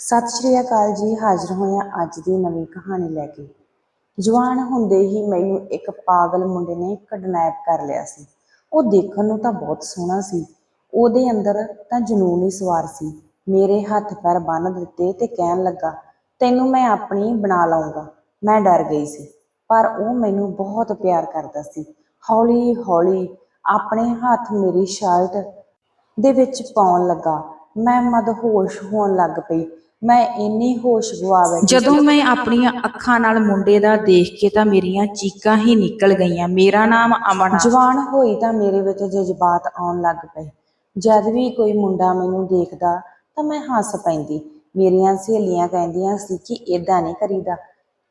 ਸਤਿ ਸ਼੍ਰੀ ਅਕਾਲ ਜੀ, ਹਾਜ਼ਰ ਹੋਇਆ ਅੱਜ ਦੀ ਨਵੀਂ ਕਹਾਣੀ ਲੈ ਕੇ। ਜਵਾਨ ਹੁੰਦੇ ਹੀ ਮੈਨੂੰ ਇੱਕ ਪਾਗਲ ਮੁੰਡੇ ਨੇ ਕਿਡਨੈਪ ਕਰ ਲਿਆ ਸੀ। ਉਹ ਦੇਖਣ ਨੂੰ ਤਾਂ ਬਹੁਤ ਸੋਹਣਾ ਸੀ। ਉਹਦੇ ਅੰਦਰ ਤਾਂ ਜਨੂਨ ਹੀ ਸਵਾਰ ਸੀ। ਮੇਰੇ ਹੱਥ ਪੈਰ ਬੰਨ ਦਿੱਤੇ ਤੇ ਕਹਿਣ ਲੱਗਾ, ਤੈਨੂੰ ਮੈਂ ਆਪਣੀ ਬਣਾ ਲਵਾਂਗਾ ਮੈਂ ਡਰ ਗਈ ਸੀ। ਪਰ ਉਹ ਮੈਨੂੰ ਬਹੁਤ ਪਿਆਰ ਕਰਦਾ ਸੀ। ਹੌਲੀ ਹੌਲੀ ਆਪਣੇ ਹੱਥ ਮੇਰੀ ਸ਼ਰਟ ਦੇ ਵਿੱਚ ਪਾਉਣ ਲੱਗਾ। ਮੈਂ ਮਦਹੋਸ਼ ਹੋਣ ਲੱਗ ਪਈ। ਮੈਂ ਇੰਨੀ ਹੋਸ਼ ਗਵਾ ਬੈਠੀ ਜਦੋਂ ਮੈਂ ਆਪਣੀਆਂ ਅੱਖਾਂ ਨਾਲ ਮੁੰਡੇ ਦਾ ਦੇਖ ਕੇ ਤਾਂ ਮੇਰੀਆਂ ਚੀਕਾਂ ਹੀ ਨਿਕਲ ਗਈਆਂ। ਮੇਰਾ ਨਾਮ ਅਮਨ ਆ। ਜਵਾਨ ਹੋਈ ਤਾਂ ਮੇਰੇ ਵਿੱਚ ਜਜ਼ਬਾਤ ਆਉਣ ਲੱਗ ਪਏ। ਜਦ ਵੀ ਕੋਈ ਮੁੰਡਾ ਮੈਨੂੰ ਦੇਖਦਾ ਤਾਂ ਮੈਂ ਹੱਸ ਪੈਂਦੀ। ਮੇਰੀਆਂ ਸਹੇਲੀਆਂ ਕਹਿੰਦੀਆਂ ਸੀ ਕਿ ਇਦਾਂ ਨਹੀਂ ਕਰੀਦਾ।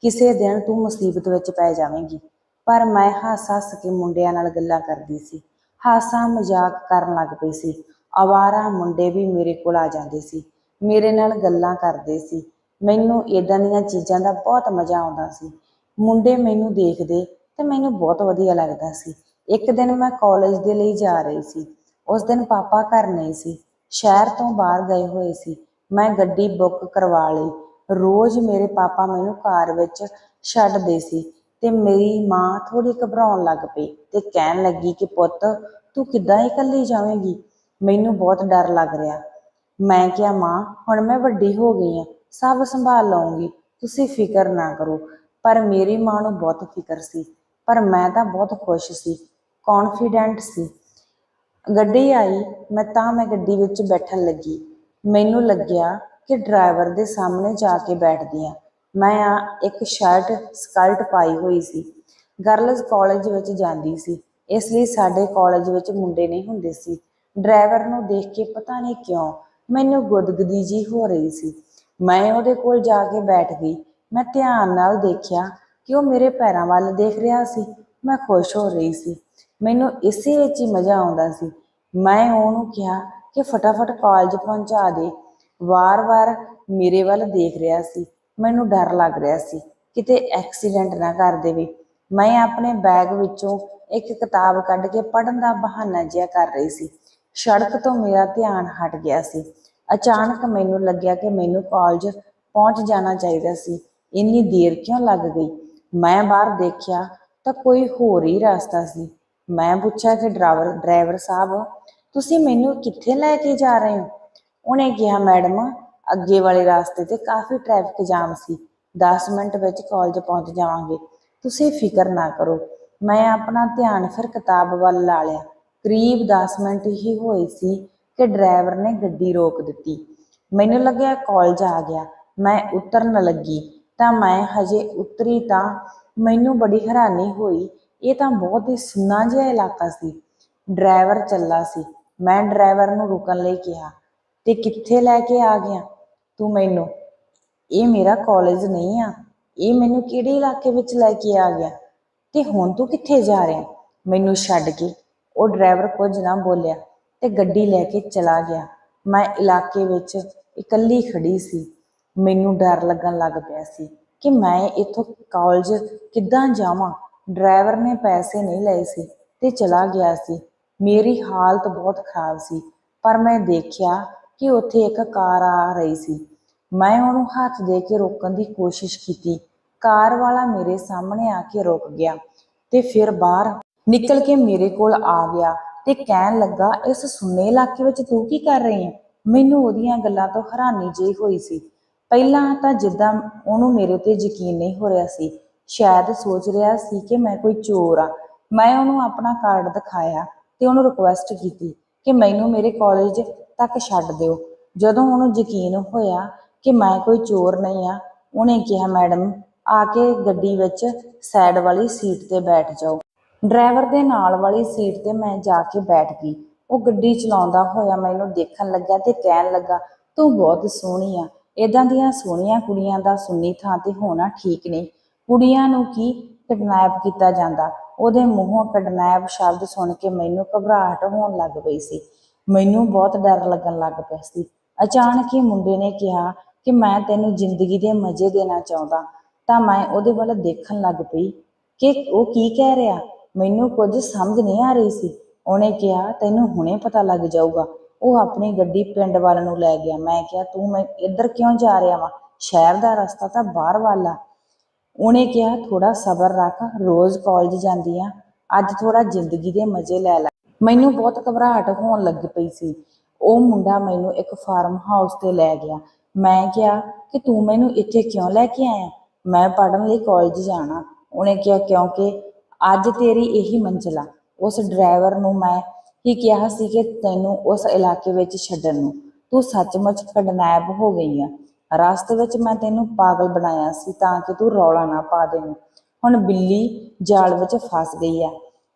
ਕਿਸੇ ਦਿਨ ਤੂੰ ਮੁਸੀਬਤ ਵਿੱਚ ਪੈ ਜਾਵੇਂਗੀ। ਪਰ ਮੈਂ ਹੱਸ ਹੱਸ ਕੇ ਮੁੰਡਿਆਂ ਨਾਲ ਗੱਲਾਂ ਕਰਦੀ ਸੀ। ਹਾਸਾ ਮਜ਼ਾਕ ਕਰਨ ਲੱਗ ਪਈ ਸੀ। ਅਵਾਰਾ ਮੁੰਡੇ ਵੀ ਮੇਰੇ ਕੋਲ ਆ ਜਾਂਦੇ ਸੀ। ਮੇਰੇ ਨਾਲ ਗੱਲਾਂ ਕਰਦੇ ਸੀ। ਮੈਨੂੰ ਇਦਾਂ ਦੀਆਂ ਚੀਜ਼ਾਂ ਦਾ ਬਹੁਤ ਮਜ਼ਾ ਆਉਂਦਾ ਸੀ। ਮੁੰਡੇ ਮੈਨੂੰ ਦੇਖਦੇ ਤੇ ਮੈਨੂੰ ਬਹੁਤ ਵਧੀਆ ਲੱਗਦਾ ਸੀ। ਇੱਕ ਦਿਨ ਮੈਂ ਕਾਲਜ ਦੇ ਲਈ ਜਾ ਰਹੀ ਸੀ। ਉਸ ਦਿਨ ਪਾਪਾ ਘਰ ਨਹੀਂ ਸੀ। ਸ਼ਹਿਰ ਤੋਂ ਬਾਹਰ ਗਏ ਹੋਏ ਸੀ। ਮੈਂ ਗੱਡੀ ਬੁੱਕ ਕਰਵਾ ਲਈ। ਰੋਜ਼ ਮੇਰੇ ਪਾਪਾ ਮੈਨੂੰ ਕਾਰ ਵਿੱਚ ਛੱਡਦੇ ਸੀ ਤੇ ਮੇਰੀ ਮਾਂ ਥੋੜੀ ਘਬਰਾਉਣ ਲੱਗ ਪਈ ਤੇ ਕਹਿਣ ਲੱਗੀ ਕਿ ਪੁੱਤ, ਤੂੰ ਕਿੱਦਾਂ ਇਕੱਲੀ ਜਾਵੇਂਗੀ? ਮੈਨੂੰ ਬਹੁਤ ਡਰ ਲੱਗ ਰਿਹਾ। ਮੈਂ ਕਿਹਾ, ਮਾਂ, ਹੁਣ ਮੈਂ ਵੱਡੀ ਹੋ ਗਈ ਹਾਂ ਸਭ ਸੰਭਾਲ ਲਵਾਂਗੀ ਤੁਸੀਂ ਫਿਕਰ ਨਾ ਕਰੋ। ਪਰ ਮੇਰੀ ਮਾਂ ਨੂੰ ਬਹੁਤ ਫਿਕਰ ਸੀ, ਪਰ ਮੈਂ ਤਾਂ ਬਹੁਤ ਖੁਸ਼ ਸੀ ਕੌਨਫੀਡੈਂਟ ਸੀ। ਗੱਡੀ ਆਈ, ਮੈਂ ਤਾਂ ਮੈਂ ਗੱਡੀ ਵਿੱਚ ਬੈਠਣ ਲੱਗੀ। ਮੈਨੂੰ ਲੱਗਿਆ ਕਿ ਡਰਾਈਵਰ ਦੇ ਸਾਹਮਣੇ ਜਾ ਕੇ ਬੈਠਦੀ ਹਾਂ ਮੈਂ ਆ ਇੱਕ ਸ਼ਰਟ ਸਕਰਟ ਪਾਈ ਹੋਈ ਸੀ। ਗਰਲਜ਼ ਕਾਲਜ ਵਿੱਚ ਜਾਂਦੀ ਸੀ, ਇਸ ਲਈ ਸਾਡੇ ਕਾਲਜ ਵਿੱਚ ਮੁੰਡੇ ਨਹੀਂ ਹੁੰਦੇ ਸੀ। ਡਰਾਈਵਰ ਨੂੰ ਦੇਖ ਕੇ ਪਤਾ ਨਹੀਂ ਕਿਉਂ ਮੈਨੂੰ ਗੁਦਗਦੀ ਜੀ ਹੋ ਰਹੀ ਸੀ। ਮੈਂ ਉਹਦੇ ਕੋਲ ਜਾ ਕੇ ਬੈਠ ਗਈ। ਮੈਂ ਧਿਆਨ ਨਾਲ ਦੇਖਿਆ ਕਿ ਉਹ ਮੇਰੇ ਪੈਰਾਂ ਵੱਲ ਦੇਖ ਰਿਹਾ ਸੀ। ਮੈਂ ਖੁਸ਼ ਹੋ ਰਹੀ ਸੀ। ਮੈਨੂੰ ਇਸੇ ਵਿੱਚ ਹੀ ਮਜ਼ਾ ਆਉਂਦਾ ਸੀ। ਮੈਂ ਉਹਨੂੰ ਕਿਹਾ ਕਿ ਫਟਾਫਟ ਕਾਲਜ ਪਹੁੰਚਾ ਦੇ। ਵਾਰ-ਵਾਰ ਮੇਰੇ ਵੱਲ ਦੇਖ ਰਿਹਾ ਸੀ। ਮੈਨੂੰ ਡਰ ਲੱਗ ਰਿਹਾ ਸੀ। ਕਿਤੇ ਐਕਸੀਡੈਂਟ ਨਾ ਕਰ ਦੇਵੇ। ਮੈਂ ਆਪਣੇ ਬੈਗ ਵਿੱਚੋਂ ਇੱਕ ਕਿਤਾਬ ਕੱਢ ਕੇ ਪੜ੍ਹਨ ਦਾ ਬਹਾਨਾ ਜਿਹਾ ਕਰ ਰਹੀ ਸੀ। ਸੜਕ ਤੋਂ ਮੇਰਾ ਧਿਆਨ ਹਟ ਗਿਆ ਸੀ। ਅਚਾਨਕ ਮੈਨੂੰ ਲੱਗਿਆ ਕਿ ਮੈਨੂੰ ਕਾਲਜ ਪਹੁੰਚ ਜਾਣਾ ਚਾਹੀਦਾ ਸੀ। ਇੰਨੀ ਦੇਰ ਕਿਉਂ ਲੱਗ ਗਈ? ਮੈਂ ਬਾਹਰ ਦੇਖਿਆ ਤਾਂ ਕੋਈ ਹੋਰ ਹੀ ਰਸਤਾ ਸੀ। ਮੈਂ ਪੁੱਛਿਆ ਕਿ ਡਰਾਈਵਰ ਡਰਾਈਵਰ ਸਾਹਿਬ, ਤੁਸੀਂ ਮੈਨੂੰ ਕਿੱਥੇ ਲੈ ਕੇ ਜਾ ਰਹੇ ਹੋ? ਉਹਨੇ ਕਿਹਾ, ਮੈਡਮ, ਅੱਗੇ ਵਾਲੇ ਰਸਤੇ ਤੇ ਕਾਫੀ ਟ੍ਰੈਫਿਕ ਜਾਮ ਸੀ। 10 ਮਿੰਟ ਵਿੱਚ ਕਾਲਜ ਪਹੁੰਚ ਜਾਵਾਂਗੇ। ਤੁਸੀਂ ਫਿਕਰ ਨਾ ਕਰੋ। ਮੈਂ ਆਪਣਾ ਧਿਆਨ ਫਿਰ ਕਿਤਾਬ ਵੱਲ ਲਾ ਲਿਆ। ਕਰੀਬ 10 ਮਿੰਟ ਹੀ ਹੋਏ ਸੀ ਕਿ ਡਰਾਈਵਰ ਨੇ ਗੱਡੀ ਰੋਕ ਦਿੱਤੀ। ਮੈਨੂੰ ਲੱਗਿਆ ਕਾਲਜ ਆ ਗਿਆ। ਮੈਂ ਉਤਰਨ ਲੱਗੀ ਤਾਂ ਮੈਂ ਹਜੇ ਉਤਰੀ ਤਾਂ ਮੈਨੂੰ ਬੜੀ ਹੈਰਾਨੀ ਹੋਈ। ਇਹ ਤਾਂ ਬਹੁਤ ਹੀ ਸੁੰਨਾ ਜਿਹਾ ਇਲਾਕਾ ਸੀ। ਡਰਾਈਵਰ ਚੱਲਾ ਸੀ। ਮੈਂ ਡਰਾਈਵਰ ਨੂੰ ਰੁਕਣ ਲਈ ਕਿਹਾ, ਤੇ ਕਿੱਥੇ ਲੈ ਕੇ ਆ ਗਿਆ? ਤੂੰ ਮੈਨੂੰ? ਇਹ ਮੇਰਾ ਕਾਲਜ ਨਹੀਂ ਆ। ਇਹ ਮੈਨੂੰ ਕਿਹੜੇ ਇਲਾਕੇ ਵਿੱਚ ਲੈ ਕੇ ਆ ਗਿਆ? ਤੇ ਹੁਣ ਤੂੰ ਕਿੱਥੇ ਜਾ ਰਿਹਾ? ਮੈਨੂੰ ਛੱਡ ਕੇ ਉਹ ਡਰਾਈਵਰ ਕੁਝ ਨਾ ਬੋਲਿਆ ਤੇ ਗੱਡੀ ਲੈ ਕੇ ਚਲਾ ਗਿਆ। ਮੈਂ ਇਲਾਕੇ ਵਿੱਚ ਇਕੱਲੀ ਖੜੀ ਸੀ। ਮੈਨੂੰ ਡਰ ਲੱਗਣ ਲੱਗ ਪਿਆ ਸੀ ਕਿ ਮੈਂ ਇੱਥੋਂ ਕਾਲਜ ਕਿੱਦਾਂ ਜਾਵਾਂ। ਡਰਾਈਵਰ ਨੇ ਪੈਸੇ ਨਹੀਂ ਲਏ ਸੀ ਤੇ ਚਲਾ ਗਿਆ ਸੀ। ਮੇਰੀ ਹਾਲਤ ਬਹੁਤ ਖਰਾਬ ਸੀ, ਪਰ ਮੈਂ ਦੇਖਿਆ ਕਿ ਉੱਥੇ ਇੱਕ ਕਾਰ ਆ ਰਹੀ ਸੀ। ਮੈਂ ਉਹਨੂੰ ਹੱਥ ਦੇ ਕੇ ਰੋਕਣ ਦੀ ਕੋਸ਼ਿਸ਼ ਕੀਤੀ। ਕਾਰ ਵਾਲਾ ਮੇਰੇ ਸਾਹਮਣੇ ਆ ਕੇ ਰੁਕ ਗਿਆ ਤੇ ਫਿਰ ਬਾਹਰ ਨਿਕਲ ਕੇ ਮੇਰੇ ਕੋਲ ਆ ਗਿਆ ਤੇ ਕਹਿਣ ਲੱਗਾ, ਇਸ ਸੁੰਨੇ ਇਲਾਕੇ ਵਿੱਚ ਤੂੰ ਕੀ ਕਰ ਰਹੀ ਹੈ ਮੈਨੂੰ ਉਹਦੀਆਂ ਗੱਲਾਂ ਤੋਂ ਹੈਰਾਨੀ ਜਿਹੀ ਹੋਈ ਸੀ। ਪਹਿਲਾਂ ਤਾਂ ਜਿੱਦਾਂ ਉਹਨੂੰ ਮੇਰੇ ਤੇ ਯਕੀਨ ਨਹੀਂ ਹੋ ਰਿਹਾ ਸੀ, ਸ਼ਾਇਦ ਸੋਚ ਰਿਹਾ ਸੀ ਕਿ ਮੈਂ ਕੋਈ ਚੋਰ ਆ। ਮੈਂ ਉਹਨੂੰ ਆਪਣਾ ਕਾਰਡ ਦਿਖਾਇਆ ਤੇ ਉਹਨੂੰ ਰਿਕੁਐਸਟ ਕੀਤੀ ਕਿ ਮੈਨੂੰ ਮੇਰੇ ਕਾਲਜ ਤੱਕ ਛੱਡ ਦਿਓ। ਜਦੋਂ ਉਹਨੂੰ ਯਕੀਨ ਹੋਇਆ ਕਿ ਮੈਂ ਕੋਈ ਚੋਰ ਨਹੀਂ ਆ, ਉਹਨੇ ਕਿਹਾ, ਮੈਡਮ, ਆ ਕੇ ਗੱਡੀ ਵਿੱਚ ਸਾਈਡ ਵਾਲੀ ਸੀਟ ਤੇ ਬੈਠ ਜਾਓ। ਡਰਾਈਵਰ ਦੇ ਨਾਲ ਵਾਲੀ ਸੀਟ ਤੇ ਮੈਂ ਜਾ ਕੇ ਬੈਠ ਗਈ। ਉਹ ਗੱਡੀ ਚਲਾਉਂਦਾ ਹੋਇਆ ਮੈਨੂੰ ਦੇਖਣ ਲੱਗਾ ਤੇ ਕਹਿਣ ਲੱਗਾ, ਤੂੰ ਬਹੁਤ ਸੋਹਣੀ ਆ। ਇਦਾਂ ਦੀਆਂ ਸੋਹਣੀਆਂ ਕੁੜੀਆਂ ਦਾ ਸੁੰਨੀ ਥਾਂ ਤੇ ਹੋਣਾ ਠੀਕ ਨਹੀਂ। ਕੁੜੀਆਂ ਨੂੰ ਕੀ ਕਿਡਨੈਪ ਕੀਤਾ ਜਾਂਦਾ? ਉਹਦੇ ਮੂੰਹੋਂ ਕਿਡਨੈਪ ਸ਼ਬਦ ਸੁਣ ਕੇ ਮੈਨੂੰ ਘਬਰਾਹਟ ਹੋਣ ਲੱਗ ਪਈ ਸੀ। ਮੈਨੂੰ ਬਹੁਤ ਡਰ ਲੱਗਣ ਲੱਗ ਪਿਆ ਸੀ। ਅਚਾਨਕ ਹੀ ਮੁੰਡੇ ਨੇ ਕਿਹਾ ਕਿ ਮੈਂ ਤੈਨੂੰ ਜ਼ਿੰਦਗੀ ਦੇ ਮਜ਼ੇ ਦੇਣਾ ਚਾਹੁੰਦਾ। ਤਾਂ ਮੈਂ ਉਹਦੇ ਵੱਲ ਦੇਖਣ ਲੱਗ ਪਈ ਕਿ ਉਹ ਕੀ ਕਹਿ ਰਿਹਾ। ਮੈਨੂੰ ਕੁਝ ਸਮਝ ਨਹੀਂ ਆ ਰਹੀ ਸੀ। ਉਹਨੇ ਕਿਹਾ, ਤੈਨੂੰ ਹੁਣੇ ਪਤਾ ਲੱਗ ਜਾਊਗਾ। ਉਹ ਆਪਣੀ ਗੱਡੀ ਪਿੰਡ ਵੱਲ ਨੂੰ ਲੈ ਗਿਆ। ਮੈਂ ਕਿਹਾ, ਤੂੰ ਮੈਂ ਇੱਧਰ ਕਿਉਂ ਜਾ ਰਿਹਾ ਵਾ? ਸ਼ਹਿਰ ਦਾ ਰਸਤਾ ਤਾਂ ਬਾਹਰ ਵੱਲ ਉਹਨੇ ਕਿਹਾ ਥੋੜਾ ਸਬਰ ਰੱਖ। ਰੋਜ਼ ਕਾਲਜ ਜਾਂਦੀ ਆ ਅੱਜ ਥੋੜਾ ਜ਼ਿੰਦਗੀ ਦੇ ਮਜ਼ੇ ਲੈ ਲੈ। ਮੈਨੂੰ ਬਹੁਤ ਘਬਰਾਹਟ ਹੋਣ ਲੱਗ ਪਈ ਸੀ। ਉਹ ਮੁੰਡਾ ਮੈਨੂੰ ਇੱਕ ਫਾਰਮ ਹਾਊਸ ਤੇ ਲੈ ਗਿਆ। ਮੈਂ ਕਿਹਾ, ਕਿ ਤੂੰ ਮੈਨੂੰ ਇੱਥੇ ਕਿਉਂ ਲੈ ਕੇ ਆਇਆ? ਮੈਂ ਪੜਨ ਲਈ ਕਾਲਜ ਜਾਣਾ। ਉਹਨੇ ਕਿਹਾ, ਕਿਉਂਕਿ ਅੱਜ ਤੇਰੀ ਇਹੀ ਮੰਜ਼ਿਲ ਆ। ਉਸ ਡਰਾਈਵਰ ਨੂੰ ਮੈਂ ਹੀ ਕਿਹਾ ਸੀ ਕਿ ਤੈਨੂੰ ਉਸ ਇਲਾਕੇ ਵਿੱਚ ਛੱਡਣ ਨੂੰ। ਤੂੰ ਸੱਚਮੁੱਚ ਕਿਡਨੈਪ ਹੋ ਗਈ ਆ। ਰਸਤੇ ਵਿੱਚ ਮੈਂ ਤੈਨੂੰ ਪਾਗਲ ਬਣਾਇਆ ਸੀ ਤਾਂ ਕਿ ਤੂੰ ਰੌਲਾ ਨਾ ਪਾ ਦੇ ਹੁਣ ਬਿੱਲੀ ਜਾਲ ਵਿੱਚ ਫਸ ਗਈ ਆ।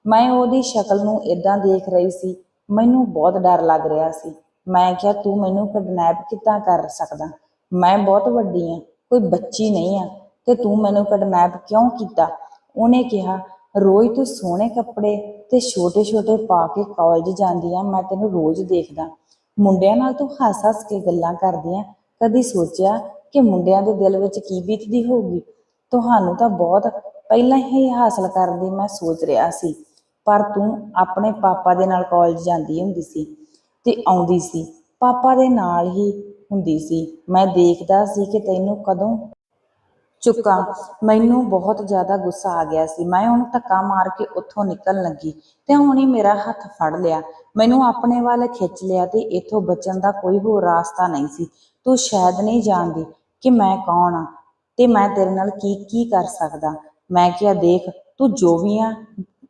ਮੈਂ ਉਹਦੀ ਸ਼ਕਲ ਨੂੰ ਇਦਾਂ ਦੇਖ ਰਹੀ ਸੀ। ਮੈਨੂੰ ਬਹੁਤ ਡਰ ਲੱਗ ਰਿਹਾ ਸੀ। ਮੈਂ ਕਿਹਾ, ਤੂੰ ਮੈਨੂੰ ਕਿਡਨੈਪ ਕਿੱਦਾਂ ਕਰ ਸਕਦਾ? ਮੈਂ ਬਹੁਤ ਵੱਡੀ ਆ। ਕੋਈ ਬੱਚੀ ਨਹੀਂ ਆ। ਤੇ ਤੂੰ ਮੈਨੂੰ ਕਿਡਨੈਪ ਕਿਉਂ ਕੀਤਾ? ਉਹਨੇ ਕਿਹਾ ਰੋਜ਼ ਤੂੰ ਸੋਹਣੇ ਕੱਪੜੇ ਤੇ ਛੋਟੇ ਛੋਟੇ ਪਾ ਕੇ ਕਾਲਜ ਜਾਂਦੀ ਆ, ਮੈਂ ਤੈਨੂੰ ਰੋਜ਼ ਦੇਖਦਾ। ਮੁੰਡਿਆਂ ਨਾਲ ਤੂੰ ਹੱਸ ਹੱਸ ਕੇ ਗੱਲਾਂ ਕਰਦੀ ਆ। ਕਦੀ ਸੋਚਿਆ ਕਿ ਮੁੰਡਿਆਂ ਦੇ ਦਿਲ ਵਿੱਚ ਕੀ ਬੀਤਦੀ ਹੋਊਗੀ? ਤੁਹਾਨੂੰ ਤਾਂ ਬਹੁਤ ਪਹਿਲਾਂ ਹੀ ਹਾਸਲ ਕਰਨ ਦੀ ਮੈਂ ਸੋਚ ਰਿਹਾ ਸੀ, ਪਰ ਤੂੰ ਆਪਣੇ ਪਾਪਾ ਦੇ ਨਾਲ ਕਾਲਜ ਜਾਂਦੀ ਹੁੰਦੀ ਸੀ ਤੇ ਆਉਂਦੀ ਸੀ। ਪਾਪਾ ਦੇ ਨਾਲ ਹੀ ਹੁੰਦੀ ਸੀ। ਮੈਂ ਦੇਖਦਾ ਸੀ ਕਿ ਤੈਨੂੰ ਕਦੋਂ ਚੁੱਕਾ। ਮੈਨੂੰ ਬਹੁਤ ਜ਼ਿਆਦਾ ਗੁੱਸਾ ਆ ਗਿਆ ਸੀ। ਮੈਂ ਉਹਨੂੰ ਧੱਕਾ ਮਾਰ ਕੇ ਉੱਥੋਂ ਨਿਕਲਣ ਲੱਗੀ ਤੇ ਉਹਨੇ ਮੇਰਾ ਹੱਥ ਫੜ ਲਿਆ। ਮੈਨੂੰ ਆਪਣੇ ਵੱਲ ਖਿੱਚ ਲਿਆ ਤੇ ਇੱਥੋਂ ਬਚਣ ਦਾ ਕੋਈ ਹੋਰ ਰਾਸਤਾ ਨਹੀਂ ਸੀ। ਤੂੰ ਸ਼ਾਇਦ ਨਹੀਂ ਜਾਣਦੀ ਕਿ ਮੈਂ ਕੌਣ ਆ ਤੇ ਮੈਂ ਤੇਰੇ ਨਾਲ ਕੀ ਕੀ ਕਰ ਸਕਦਾ। ਮੈਂ ਕਿਹਾ, ਦੇਖ, ਤੂੰ ਜੋ ਵੀ ਆ,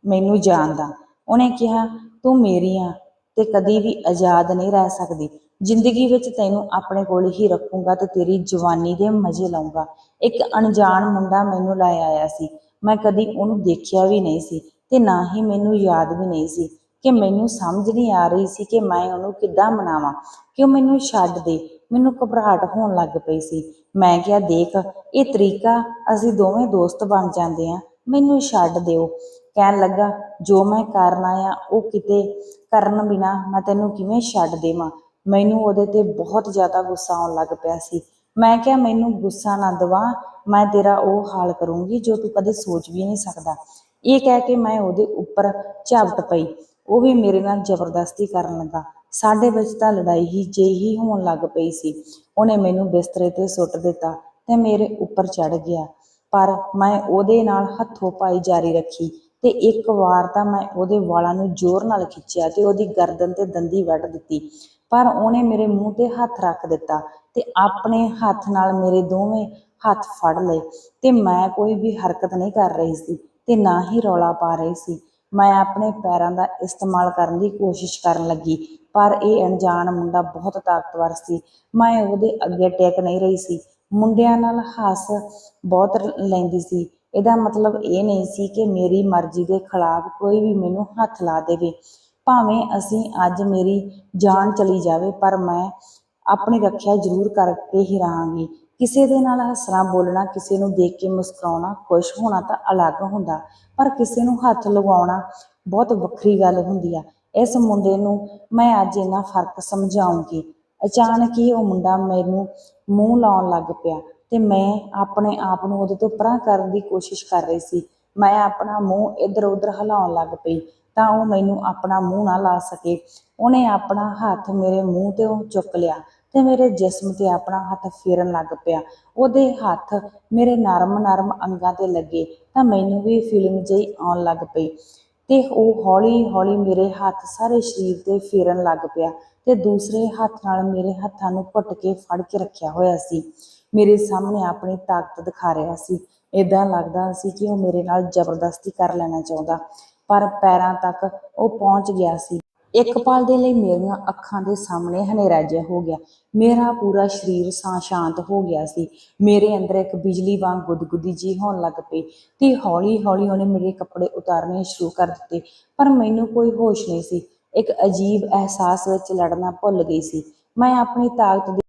ਮੈਨੂੰ ਜਾਣਦਾ। ਉਹਨੇ ਕਿਹਾ, ਤੂੰ ਮੇਰੀ ਆ ਤੇ ਕਦੀ ਵੀ ਆਜ਼ਾਦ ਨਹੀਂ ਰਹਿ ਸਕਦੀ। ਜ਼ਿੰਦਗੀ ਵਿੱਚ ਤੈਨੂੰ ਆਪਣੇ ਕੋਲ ਹੀ ਰੱਖੂੰਗਾ ਤੇ ਤੇਰੀ ਜਵਾਨੀ ਦੇ ਮਜ਼ੇ ਲਾਉਂਗਾ ਇੱਕ ਅਣਜਾਣ ਮੁੰਡਾ ਮੈਨੂੰ ਲੈ ਆਇਆ ਸੀ। ਮੈਂ ਕਦੀ ਉਹਨੂੰ ਦੇਖਿਆ ਵੀ ਨਹੀਂ ਸੀ ਤੇ ਨਾ ਹੀ ਮੈਨੂੰ ਯਾਦ ਵੀ ਨਹੀਂ ਸੀ ਕਿ ਮੈਨੂੰ ਸਮਝ ਨਹੀਂ ਆ ਰਹੀ ਸੀ ਕਿ ਮੈਂ ਉਹਨੂੰ ਕਿੱਦਾਂ ਮਨਾਵਾਂ। ਕਿ ਉਹ ਮੈਨੂੰ ਛੱਡ ਦੇ? ਮੈਨੂੰ ਘਬਰਾਹਟ ਹੋਣ ਲੱਗ ਪਈ ਸੀ। ਮੈਂ ਕਿਹਾ, ਦੇਖ, ਇਹ ਤਰੀਕਾ ਅਸੀਂ ਦੋਵੇਂ ਦੋਸਤ ਬਣ ਜਾਂਦੇ ਆ। ਮੈਨੂੰ ਛੱਡ ਦਿਓ। ਕਹਿਣ ਲੱਗਾ, ਜੋ ਮੈਂ ਕਰਨਾ ਆ ਉਹ ਕਿਤੇ ਕਰਨ ਬਿਨਾ ਮੈਂ ਤੈਨੂੰ ਕਿਵੇਂ ਛੱਡ ਦੇਵਾਂ? ਮੈਨੂੰ ਉਹਦੇ ਤੇ ਬਹੁਤ ਜ਼ਿਆਦਾ ਗੁੱਸਾ ਆਉਣ ਲੱਗ ਪਿਆ ਸੀ। ਮੈਂ ਕਿਹਾ, ਮੈਨੂੰ ਗੁੱਸਾ ਨਾ ਦਵਾ, ਮੈਂ ਤੇਰਾ ਉਹ ਹਾਲ ਕਰੂੰਗੀ ਜੋ ਤੂੰ ਕਦੇ ਸੋਚ ਵੀ ਨਹੀਂ ਸਕਦਾ। ਇਹ ਕਹਿ ਕੇ ਮੈਂ ਉਹਦੇ ਉੱਪਰ ਝਾਪਟ ਪਈ। ਉਹ ਵੀ ਮੇਰੇ ਨਾਲ ਜ਼ਬਰਦਸਤੀ ਕਰਨ ਲੱਗਾ। ਸਾਡੇ ਵਿੱਚ ਤਾਂ ਲੜਾਈ ਹੀ ਜਿਹੀ ਹੋਣ ਲੱਗ ਪਈ ਸੀ। ਉਹਨੇ ਮੈਨੂੰ ਬਿਸਤਰੇ ਤੇ ਸੁੱਟ ਦਿੱਤਾ ਤੇ ਮੇਰੇ ਉੱਪਰ ਚੜ ਗਿਆ। ਪਰ ਮੈਂ ਉਹਦੇ ਨਾਲ ਹੱਥੋਂ ਪਾਈ ਜਾਰੀ ਰੱਖੀ ਤੇ ਇੱਕ ਵਾਰ ਤਾਂ ਮੈਂ ਉਹਦੇ ਵਾਲਾਂ ਨੂੰ ਜ਼ੋਰ ਨਾਲ ਖਿੱਚਿਆ ਤੇ ਉਹਦੀ ਗਰਦਨ ਤੇ ਦੰਦੀ ਵੱਢ ਦਿੱਤੀ। ਪਰ ਉਹਨੇ ਮੇਰੇ ਮੂੰਹ ਤੇ ਹੱਥ ਰੱਖ ਦਿੱਤਾ ਤੇ ਆਪਣੇ ਹੱਥ ਨਾਲ ਮੇਰੇ ਦੋਵੇਂ ਹੱਥ ਫੜ ਲਏ ਤੇ ਮੈਂ ਕੋਈ ਵੀ ਹਰਕਤ ਨਹੀਂ ਕਰ ਰਹੀ ਸੀ ਤੇ ਨਾ ਹੀ ਰੌਲਾ ਪਾ ਰਹੀ ਸੀ। ਮੈਂ ਆਪਣੇ ਪੈਰਾਂ ਦਾ ਇਸਤੇਮਾਲ ਕਰਨ ਦੀ ਕੋਸ਼ਿਸ਼ ਕਰਨ ਲੱਗੀ, ਪਰ ਇਹ ਅਣਜਾਣ ਮੁੰਡਾ ਬਹੁਤ ਤਾਕਤਵਰ ਸੀ। ਮੈਂ ਉਹਦੇ ਅੱਗੇ ਟਿਕ ਨਹੀਂ ਰਹੀ ਸੀ। ਮੁੰਡਿਆਂ ਨਾਲ ਹੱਸ ਬਹੁਤ ਲੈਂਦੀ ਸੀ। ਇਹਦਾ ਮਤਲਬ ਇਹ ਨਹੀਂ ਸੀ ਕਿ ਮੇਰੀ ਮਰਜ਼ੀ ਦੇ ਖਿਲਾਫ ਕੋਈ ਵੀ ਮੈਨੂੰ ਹੱਥ ਲਾ ਦੇਵੇ। ਭਾਵੇਂ ਅਸੀਂ ਅੱਜ ਮੇਰੀ ਜਾਨ ਚਲੀ ਜਾਵੇ, ਪਰ ਮੈਂ ਆਪਣੀ ਰੱਖਿਆ ਜ਼ਰੂਰ ਕਰਕੇ ਹੀ ਰਹਾਂਗੀ। ਕਿਸੇ ਦੇ ਨਾਲ ਹੱਸਣਾ, ਬੋਲਣਾ, ਕਿਸੇ ਨੂੰ ਦੇਖ ਕੇ ਮੁਸਕਰਾਉਣਾ, ਖੁਸ਼ ਹੋਣਾ ਤਾਂ ਅਲੱਗ ਹੁੰਦਾ, ਪਰ ਕਿਸੇ ਨੂੰ ਹੱਥ ਲਗਾਉਣਾ ਬਹੁਤ ਵੱਖਰੀ ਗੱਲ ਹੁੰਦੀ ਆ। ਇਸ ਮੁੰਡੇ ਨੂੰ ਮੈਂ ਅੱਜ ਇਹਨਾਂ ਫ਼ਰਕ ਸਮਝਾਉਂਗੀ। ਅਚਾਨਕ ਹੀ ਉਹ ਮੁੰਡਾ ਮੈਨੂੰ ਮੂੰਹ ਲਾਉਣ ਲੱਗ ਪਿਆ ਤੇ ਮੈਂ ਆਪਣੇ ਆਪ ਨੂੰ ਉਹਦੇ ਤੋਂ ਪਰਾਂ ਕਰਨ ਦੀ ਕੋਸ਼ਿਸ਼ ਕਰ ਰਹੀ ਸੀ। ਮੈਂ ਆਪਣਾ ਮੂੰਹ ਇੱਧਰ ਉੱਧਰ ਹਿਲਾਉਣ ਲੱਗ ਪਈ। ਤਾਂ ਉਹ ਮੈਨੂੰ ਆਪਣਾ ਮੂੰਹ ਨਾ ਲਾ ਸਕੇ। ਉਹਨੇ ਆਪਣਾ ਹੱਥ ਮੇਰੇ ਮੂੰਹ ਤੇ ਉਹ ਚੁੱਕ ਲਿਆ ਤੇ ਮੇਰੇ ਜਿਸਮ ਤੇ ਆਪਣਾ ਹੱਥ ਫੇਰਨ ਲੱਗ ਪਿਆ। ਉਹਦੇ ਹੱਥ ਮੇਰੇ ਨਰਮ ਨਰਮ ਅੰਗਾਂ ਤੇ ਲੱਗੇ ਤਾਂ ਮੈਨੂੰ ਵੀ ਫੀਲਿੰਗ ਜਿਹੀ ਆਉਣ ਲੱਗ ਪਈ ਤੇ ਉਹ ਹੌਲੀ ਹੌਲੀ ਮੇਰੇ ਹੱਥ ਸਾਰੇ ਸਰੀਰ ਤੇ ਫੇਰਨ ਲੱਗ ਪਿਆ ਤੇ ਦੂਸਰੇ ਹੱਥ ਨਾਲ ਮੇਰੇ ਹੱਥਾਂ ਨੂੰ ਘੁੱਟ ਕੇ ਫੜ ਕੇ ਰੱਖਿਆ ਹੋਇਆ ਸੀ। ਮੇਰੇ ਸਾਹਮਣੇ ਆਪਣੀ ਤਾਕਤ ਦਿਖਾ ਰਿਹਾ ਸੀ। ਇਦਾਂ ਲੱਗਦਾ ਸੀ ਕਿ ਉਹ ਮੇਰੇ ਨਾਲ ਜ਼ਬਰਦਸਤੀ ਕਰ ਲੈਣਾ ਚਾਹੁੰਦਾ। ਪਰ ਪੈਰਾਂ ਤੱਕ ਉਹ ਪਹੁੰਚ ਗਿਆ ਸੀ। ਇੱਕ ਪਲ ਦੇ ਲਈ ਮੇਰੀਆਂ ਅੱਖਾਂ ਦੇ ਸਾਹਮਣੇ ਹਨੇਰਾ ਜਿਹਾ ਹੋ ਗਿਆ। ਮੇਰਾ ਪੂਰਾ ਸਰੀਰ ਸਾਂ ਸ਼ਾਂਤ ਹੋ ਗਿਆ ਸੀ। ਮੇਰੇ ਅੰਦਰ ਇੱਕ ਬਿਜਲੀ ਵਾਂਗ ਗੁਦਗੁਦੀ ਜੀ ਹੋਣ ਲੱਗ ਪਈ ਤੇ ਹੌਲੀ ਹੌਲੀ ਉਹਨੇ ਮੇਰੇ ਕੱਪੜੇ ਉਤਾਰਨੇ ਸ਼ੁਰੂ ਕਰ ਦਿੱਤੇ, ਪਰ ਮੈਨੂੰ ਕੋਈ ਹੋਸ਼ ਨਹੀਂ ਸੀ। ਇੱਕ ਅਜੀਬ ਅਹਿਸਾਸ ਵਿੱਚ ਲੜਨਾ ਭੁੱਲ ਗਈ ਸੀ। ਮੈਂ ਆਪਣੀ ਤਾਕਤ ਦੀ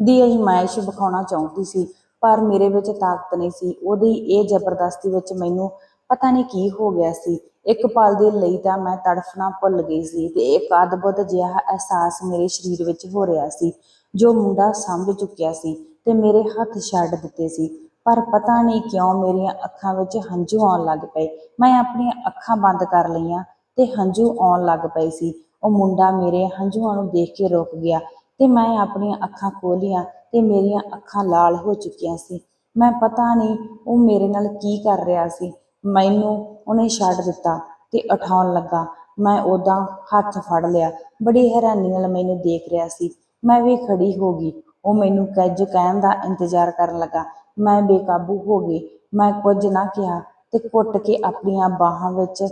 ਦੀ ਅਜ਼ਮਾਇਸ਼ ਵਿਖਾਉਣਾ ਚਾਹੁੰਦੀ ਸੀ, ਪਰ ਮੇਰੇ ਵਿੱਚ ਤਾਕਤ ਨਹੀਂ ਸੀ। ਉਹਦੀ ਇਹ ਜ਼ਬਰਦਸਤੀ ਵਿੱਚ ਮੈਨੂੰ ਪਤਾ ਨਹੀਂ ਕੀ ਹੋ ਗਿਆ ਸੀ। ਇੱਕ ਪਲ ਦੇ ਲਈ ਤਾਂ ਮੈਂ ਤੜਫਣਾ ਭੁੱਲ ਗਈ ਸੀ ਤੇ ਇੱਕ ਅਦਭੁਤ ਜਿਹਾ ਅਹਿਸਾਸ ਮੇਰੇ ਸਰੀਰ ਵਿੱਚ ਹੋ ਰਿਹਾ ਸੀ, ਜੋ ਮੁੰਡਾ ਸਮਝ ਚੁੱਕਿਆ ਸੀ ਤੇ ਮੇਰੇ ਹੱਥ ਛੱਡ ਦਿੱਤੇ ਸੀ। ਪਰ ਪਤਾ ਨਹੀਂ ਕਿਉਂ ਮੇਰੀਆਂ ਅੱਖਾਂ ਵਿੱਚ ਹੰਝੂ ਆਉਣ ਲੱਗ ਪਏ। ਮੈਂ ਆਪਣੀਆਂ ਅੱਖਾਂ ਬੰਦ ਕਰ ਲਈਆਂ ਤੇ ਹੰਝੂ ਆਉਣ ਲੱਗ ਪਏ ਸੀ। ਉਹ ਮੁੰਡਾ ਮੇਰੇ ਹੰਝੂਆਂ ਨੂੰ ਦੇਖ ਕੇ ਰੁਕ ਗਿਆ ਤੇ ਮੈਂ ਆਪਣੀਆਂ ਅੱਖਾਂ ਖੋਲੀਆਂ ਤੇ ਮੇਰੀਆਂ ਅੱਖਾਂ ਲਾਲ ਹੋ ਚੁੱਕੀਆਂ ਸੀ। ਮੈਂ ਪਤਾ ਨਹੀਂ ਉਹ ਮੇਰੇ ਨਾਲ ਕੀ ਕਰ ਰਿਹਾ ਸੀ। ਮੈਨੂੰ ਉਹਨੇ ਛੱਡ ਦਿੱਤਾ ਤੇ ਉਠਾਉਣ ਲੱਗਾ। ਮੈਂ ਉਹਦਾ ਹੱਥ ਫੜ ਲਿਆ। ਬੜੀ ਹੈਰਾਨੀ ਨਾਲ ਮੈਨੂੰ ਦੇਖ ਰਿਹਾ ਸੀ। ਮੈਂ ਵੀ ਖੜੀ ਹੋ ਗਈ। ਉਹ ਮੈਨੂੰ ਕੁਝ ਕਹਿਣ ਦਾ ਇੰਤਜ਼ਾਰ ਕਰਨ ਲੱਗਾ। ਮੈਂ ਬੇਕਾਬੂ ਹੋ ਗਈ। ਮੈਂ ਕੁਝ ਨਾ ਕਿਹਾ ਤੇ ਘੁੱਟ ਕੇ ਆਪਣੀਆਂ ਬਾਹਾਂ ਵਿੱਚ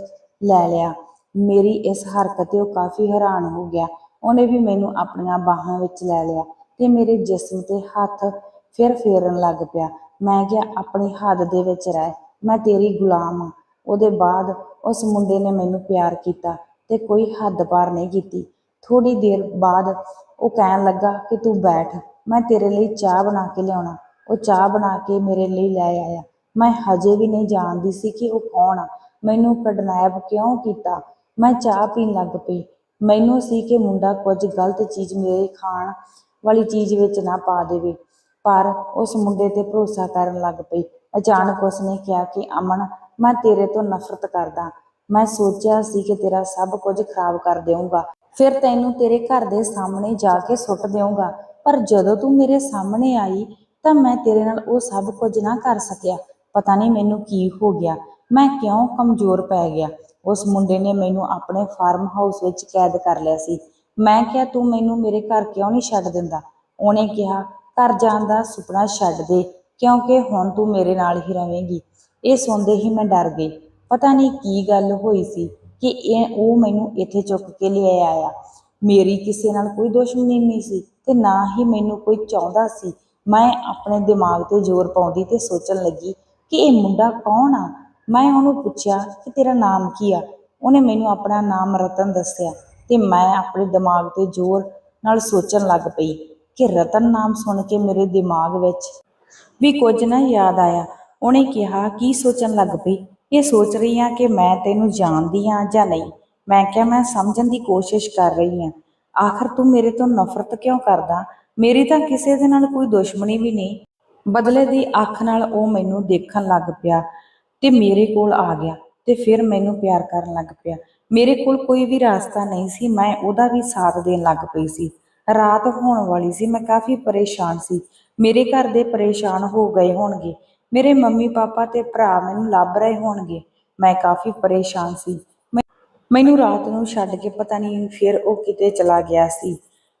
ਲੈ ਲਿਆ। ਮੇਰੀ ਇਸ ਹਰਕਤ ਤੇ ਉਹ ਕਾਫੀ ਹੈਰਾਨ ਹੋ ਗਿਆ। ਉਹਨੇ ਵੀ ਮੈਨੂੰ ਆਪਣੀਆਂ ਬਾਹਾਂ ਵਿੱਚ ਲੈ ਲਿਆ ਤੇ ਮੇਰੇ ਜਿਸਮ ਤੇ ਹੱਥ ਫਿਰ ਫੇਰਨ ਲੱਗ ਪਿਆ। ਮੈਂ ਕਿਹਾ, ਆਪਣੀ ਹੱਦ ਦੇ ਵਿੱਚ ਰਹਿ। ਮੈਂ ਤੇਰੀ ਗੁਲਾਮ ਹਾਂ। ਉਹਦੇ ਬਾਅਦ ਉਸ ਮੁੰਡੇ ਨੇ ਮੈਨੂੰ ਪਿਆਰ ਕੀਤਾ ਤੇ ਕੋਈ ਹੱਦ ਪਾਰ ਨਹੀਂ ਕੀਤੀ। ਥੋੜੀ ਦੇਰ ਬਾਅਦ ਉਹ ਕਹਿਣ ਲੱਗਾ ਕਿ ਤੂੰ ਬੈਠ, ਮੈਂ ਤੇਰੇ ਲਈ ਚਾਹ ਬਣਾ ਕੇ ਲਿਆਉਣਾ। ਉਹ ਚਾਹ ਬਣਾ ਕੇ ਮੇਰੇ ਲਈ ਲੈ ਆਇਆ। ਮੈਂ ਹਜੇ ਵੀ ਨਹੀਂ ਜਾਣਦੀ ਸੀ ਕਿ ਉਹ ਕੌਣ ਆ। ਮੈਨੂੰ ਕਿਡਨੈਪ ਕਿਉਂ ਕੀਤਾ? ਮੈਂ ਚਾਹ ਪੀਣ ਲੱਗ ਪਈ। ਮੈਨੂੰ ਸੀ ਕਿ ਮੁੰਡਾ ਕੁਝ ਗਲਤ ਚੀਜ਼ ਮੇਰੇ ਖਾਣ ਵਾਲੀ ਚੀਜ਼ ਵਿੱਚ ਨਾ ਪਾ ਦੇਵੇ। ਪਰ ਉਸ ਮੁੰਡੇ ਤੇ ਭਰੋਸਾ ਕਰਨ ਲੱਗ ਪਈ। ਅਚਾਨਕ ਉਸਨੇ ਕਿਹਾ ਕਿ, ਅਮਨ, ਮੈਂ ਤੇਰੇ ਤੋਂ ਨਫ਼ਰਤ ਕਰਦਾ। ਮੈਂ ਸੋਚਿਆ ਸੀ ਕਿ ਤੇਰਾ ਸਭ ਕੁਝ ਖਰਾਬ ਕਰ ਦੇਵਾਂਗਾ ਫਿਰ ਤੈਨੂੰ ਤੇਰੇ ਘਰ ਦੇ ਸਾਹਮਣੇ ਜਾ ਕੇ ਸੁੱਟ ਦੇਵਾਂਗਾ ਪਰ ਜਦੋਂ ਤੂੰ ਮੇਰੇ ਸਾਹਮਣੇ ਆਈ, ਤਾਂ ਮੈਂ ਤੇਰੇ ਨਾਲ ਉਹ ਸਭ ਕੁਝ ਨਾ ਕਰ ਸਕਿਆ। ਪਤਾ ਨਹੀਂ ਮੈਨੂੰ ਕੀ ਹੋ ਗਿਆ। ਮੈਂ ਕਿਉਂ ਕਮਜ਼ੋਰ ਪੈ ਗਿਆ? ਉਸ ਮੁੰਡੇ ਨੇ ਮੈਨੂੰ ਆਪਣੇ ਫਾਰਮ ਹਾਊਸ ਵਿੱਚ ਕੈਦ ਕਰ ਲਿਆ ਸੀ। ਮੈਂ ਕਿਹਾ, ਤੂੰ ਮੈਨੂੰ ਮੇਰੇ ਘਰ ਕਿਉਂ ਨਹੀਂ ਛੱਡ ਦਿੰਦਾ? ਉਹਨੇ ਕਿਹਾ, ਘਰ ਜਾਣ ਦਾ ਸੁਪਨਾ ਛੱਡ ਦੇ। ਕਿਉਂਕਿ ਹੁਣ ਤੂੰ ਮੇਰੇ ਨਾਲ ਹੀ ਰਵੇਂਗੀ ਇਹ ਸੁਣਦੇ ਹੀ ਮੈਂ ਡਰ ਗਈ। ਪਤਾ ਨਹੀਂ ਕੀ ਗੱਲ ਹੋਈ ਸੀ ਕਿ ਇਹ ਉਹ ਮੈਨੂੰ ਇੱਥੇ ਚੁੱਕ ਕੇ ਲੈ ਆਇਆ। ਮੇਰੀ ਕਿਸੇ ਨਾਲ ਕੋਈ ਦੁਸ਼ਮਣੀ ਨਹੀਂ ਸੀ ਤੇ ਨਾ ਹੀ ਮੈਨੂੰ ਕੋਈ ਚਾਹੁੰਦਾ ਸੀ। ਮੈਂ ਆਪਣੇ ਦਿਮਾਗ ਤੇ ਜ਼ੋਰ ਪਾਉਂਦੀ ਤੇ ਸੋਚਣ ਲੱਗੀ ਕਿ ਇਹ ਮੁੰਡਾ ਕੌਣ ਆ? ਮੈਂ ਉਹਨੂੰ ਪੁੱਛਿਆ ਕਿ ਤੇਰਾ ਨਾਮ ਕੀ ਆ? ਉਹਨੇ ਮੈਨੂੰ ਆਪਣਾ ਨਾਮ ਰਤਨ ਦੱਸਿਆ ਤੇ ਮੈਂ ਆਪਣੇ ਦਿਮਾਗ ਤੇ ਜ਼ੋਰ ਨਾਲ ਸੋਚਣ ਲੱਗ ਪਈ ਕਿ ਰਤਨ ਨਾਮ ਸੁਣ ਕੇ ਮੇਰੇ ਦਿਮਾਗ ਵਿੱਚ ਵੀ ਕੁਝ ਨਾ ਯਾਦ ਆਇਆ। ਉਹਨੇ ਕਿਹਾ, ਕੀ ਸੋਚਣ ਲੱਗ ਪਈ? ਇਹ ਸੋਚ ਰਹੀ ਹਾਂ ਕਿ ਮੈਂ ਤੈਨੂੰ ਜਾਣਦੀ ਹਾਂ ਜਾਂ ਨਹੀਂ। ਮੈਂ ਕਿਹਾ, ਮੈਂ ਸਮਝਣ ਦੀ ਕੋਸ਼ਿਸ਼ ਕਰ ਰਹੀ ਹਾਂ ਆਖਰ ਤੂੰ ਮੇਰੇ ਤੋਂ ਨਫ਼ਰਤ ਕਿਉਂ ਕਰਦਾ? ਮੇਰੀ ਤਾਂ ਕਿਸੇ ਦੇ ਨਾਲ ਕੋਈ ਦੁਸ਼ਮਣੀ ਵੀ ਨਹੀਂ। ਬਦਲੇ ਦੀ ਅੱਖ ਨਾਲ ਉਹ ਮੈਨੂੰ ਦੇਖਣ ਲੱਗ ਪਿਆ ਤੇ ਮੇਰੇ ਕੋਲ ਆ ਗਿਆ ਤੇ ਫਿਰ ਮੈਨੂੰ ਪਿਆਰ ਕਰਨ ਲੱਗ ਪਿਆ। ਮੇਰੇ ਕੋਲ ਕੋਈ ਵੀ ਰਾਸਤਾ ਨਹੀਂ ਸੀ। ਮੈਂ ਉਹਦਾ ਵੀ ਸਾਥ ਦੇਣ ਲੱਗ ਪਈ ਸੀ। ਰਾਤ ਹੋਣ ਵਾਲੀ ਸੀ। ਮੈਂ ਕਾਫੀ ਪਰੇਸ਼ਾਨ ਸੀ। ਮੇਰੇ ਘਰ ਦੇ ਪਰੇਸ਼ਾਨ ਹੋ ਗਏ ਹੋਣਗੇ। ਮੇਰੇ ਮੰਮੀ ਪਾਪਾ ਤੇ ਭਰਾ ਮੈਨੂੰ ਲੱਭ ਰਹੇ ਹੋਣਗੇ। ਮੈਂ ਕਾਫੀ ਪਰੇਸ਼ਾਨ ਸੀ। ਮੈਂ- ਮੈਨੂੰ ਰਾਤ ਨੂੰ ਛੱਡ ਕੇ ਪਤਾ ਨਹੀਂ ਫਿਰ ਉਹ ਕਿਤੇ ਚਲਾ ਗਿਆ ਸੀ।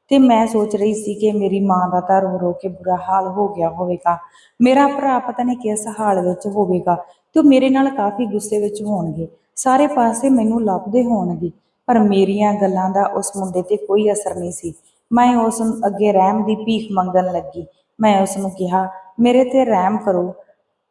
ਤੇ ਮੈਂ ਸੋਚ ਰਹੀ ਸੀ ਕਿ ਮੇਰੀ ਮਾਂ ਦਾ ਤਾਂ ਰੋ ਰੋ ਕੇ ਬੁਰਾ ਹਾਲ ਹੋ ਗਿਆ ਹੋਵੇਗਾ। ਮੇਰਾ ਭਰਾ ਪਤਾ ਨਹੀਂ ਕਿਸ ਹਾਲ ਵਿੱਚ ਹੋਵੇਗਾ ਤੇ ਉਹ ਮੇਰੇ ਨਾਲ ਕਾਫੀ ਗੁੱਸੇ ਵਿੱਚ ਹੋਣਗੇ। ਸਾਰੇ ਪਾਸੇ ਮੈਨੂੰ ਲੱਭਦੇ ਹੋਣਗੇ, ਪਰ ਮੇਰੀਆਂ ਗੱਲਾਂ ਦਾ ਉਸ ਮੁੰਡੇ ਤੇ ਕੋਈ ਅਸਰ ਨਹੀਂ ਸੀ। ਮੈਂ ਉਸ ਨੂੰ ਅੱਗੇ ਰਹਿਮ ਦੀ ਭੀਖ ਮੰਗਣ ਲੱਗੀ। ਮੈਂ ਉਸ ਨੂੰ ਕਿਹਾ, ਮੇਰੇ ਤੇ ਰਹਿਮ ਕਰੋ।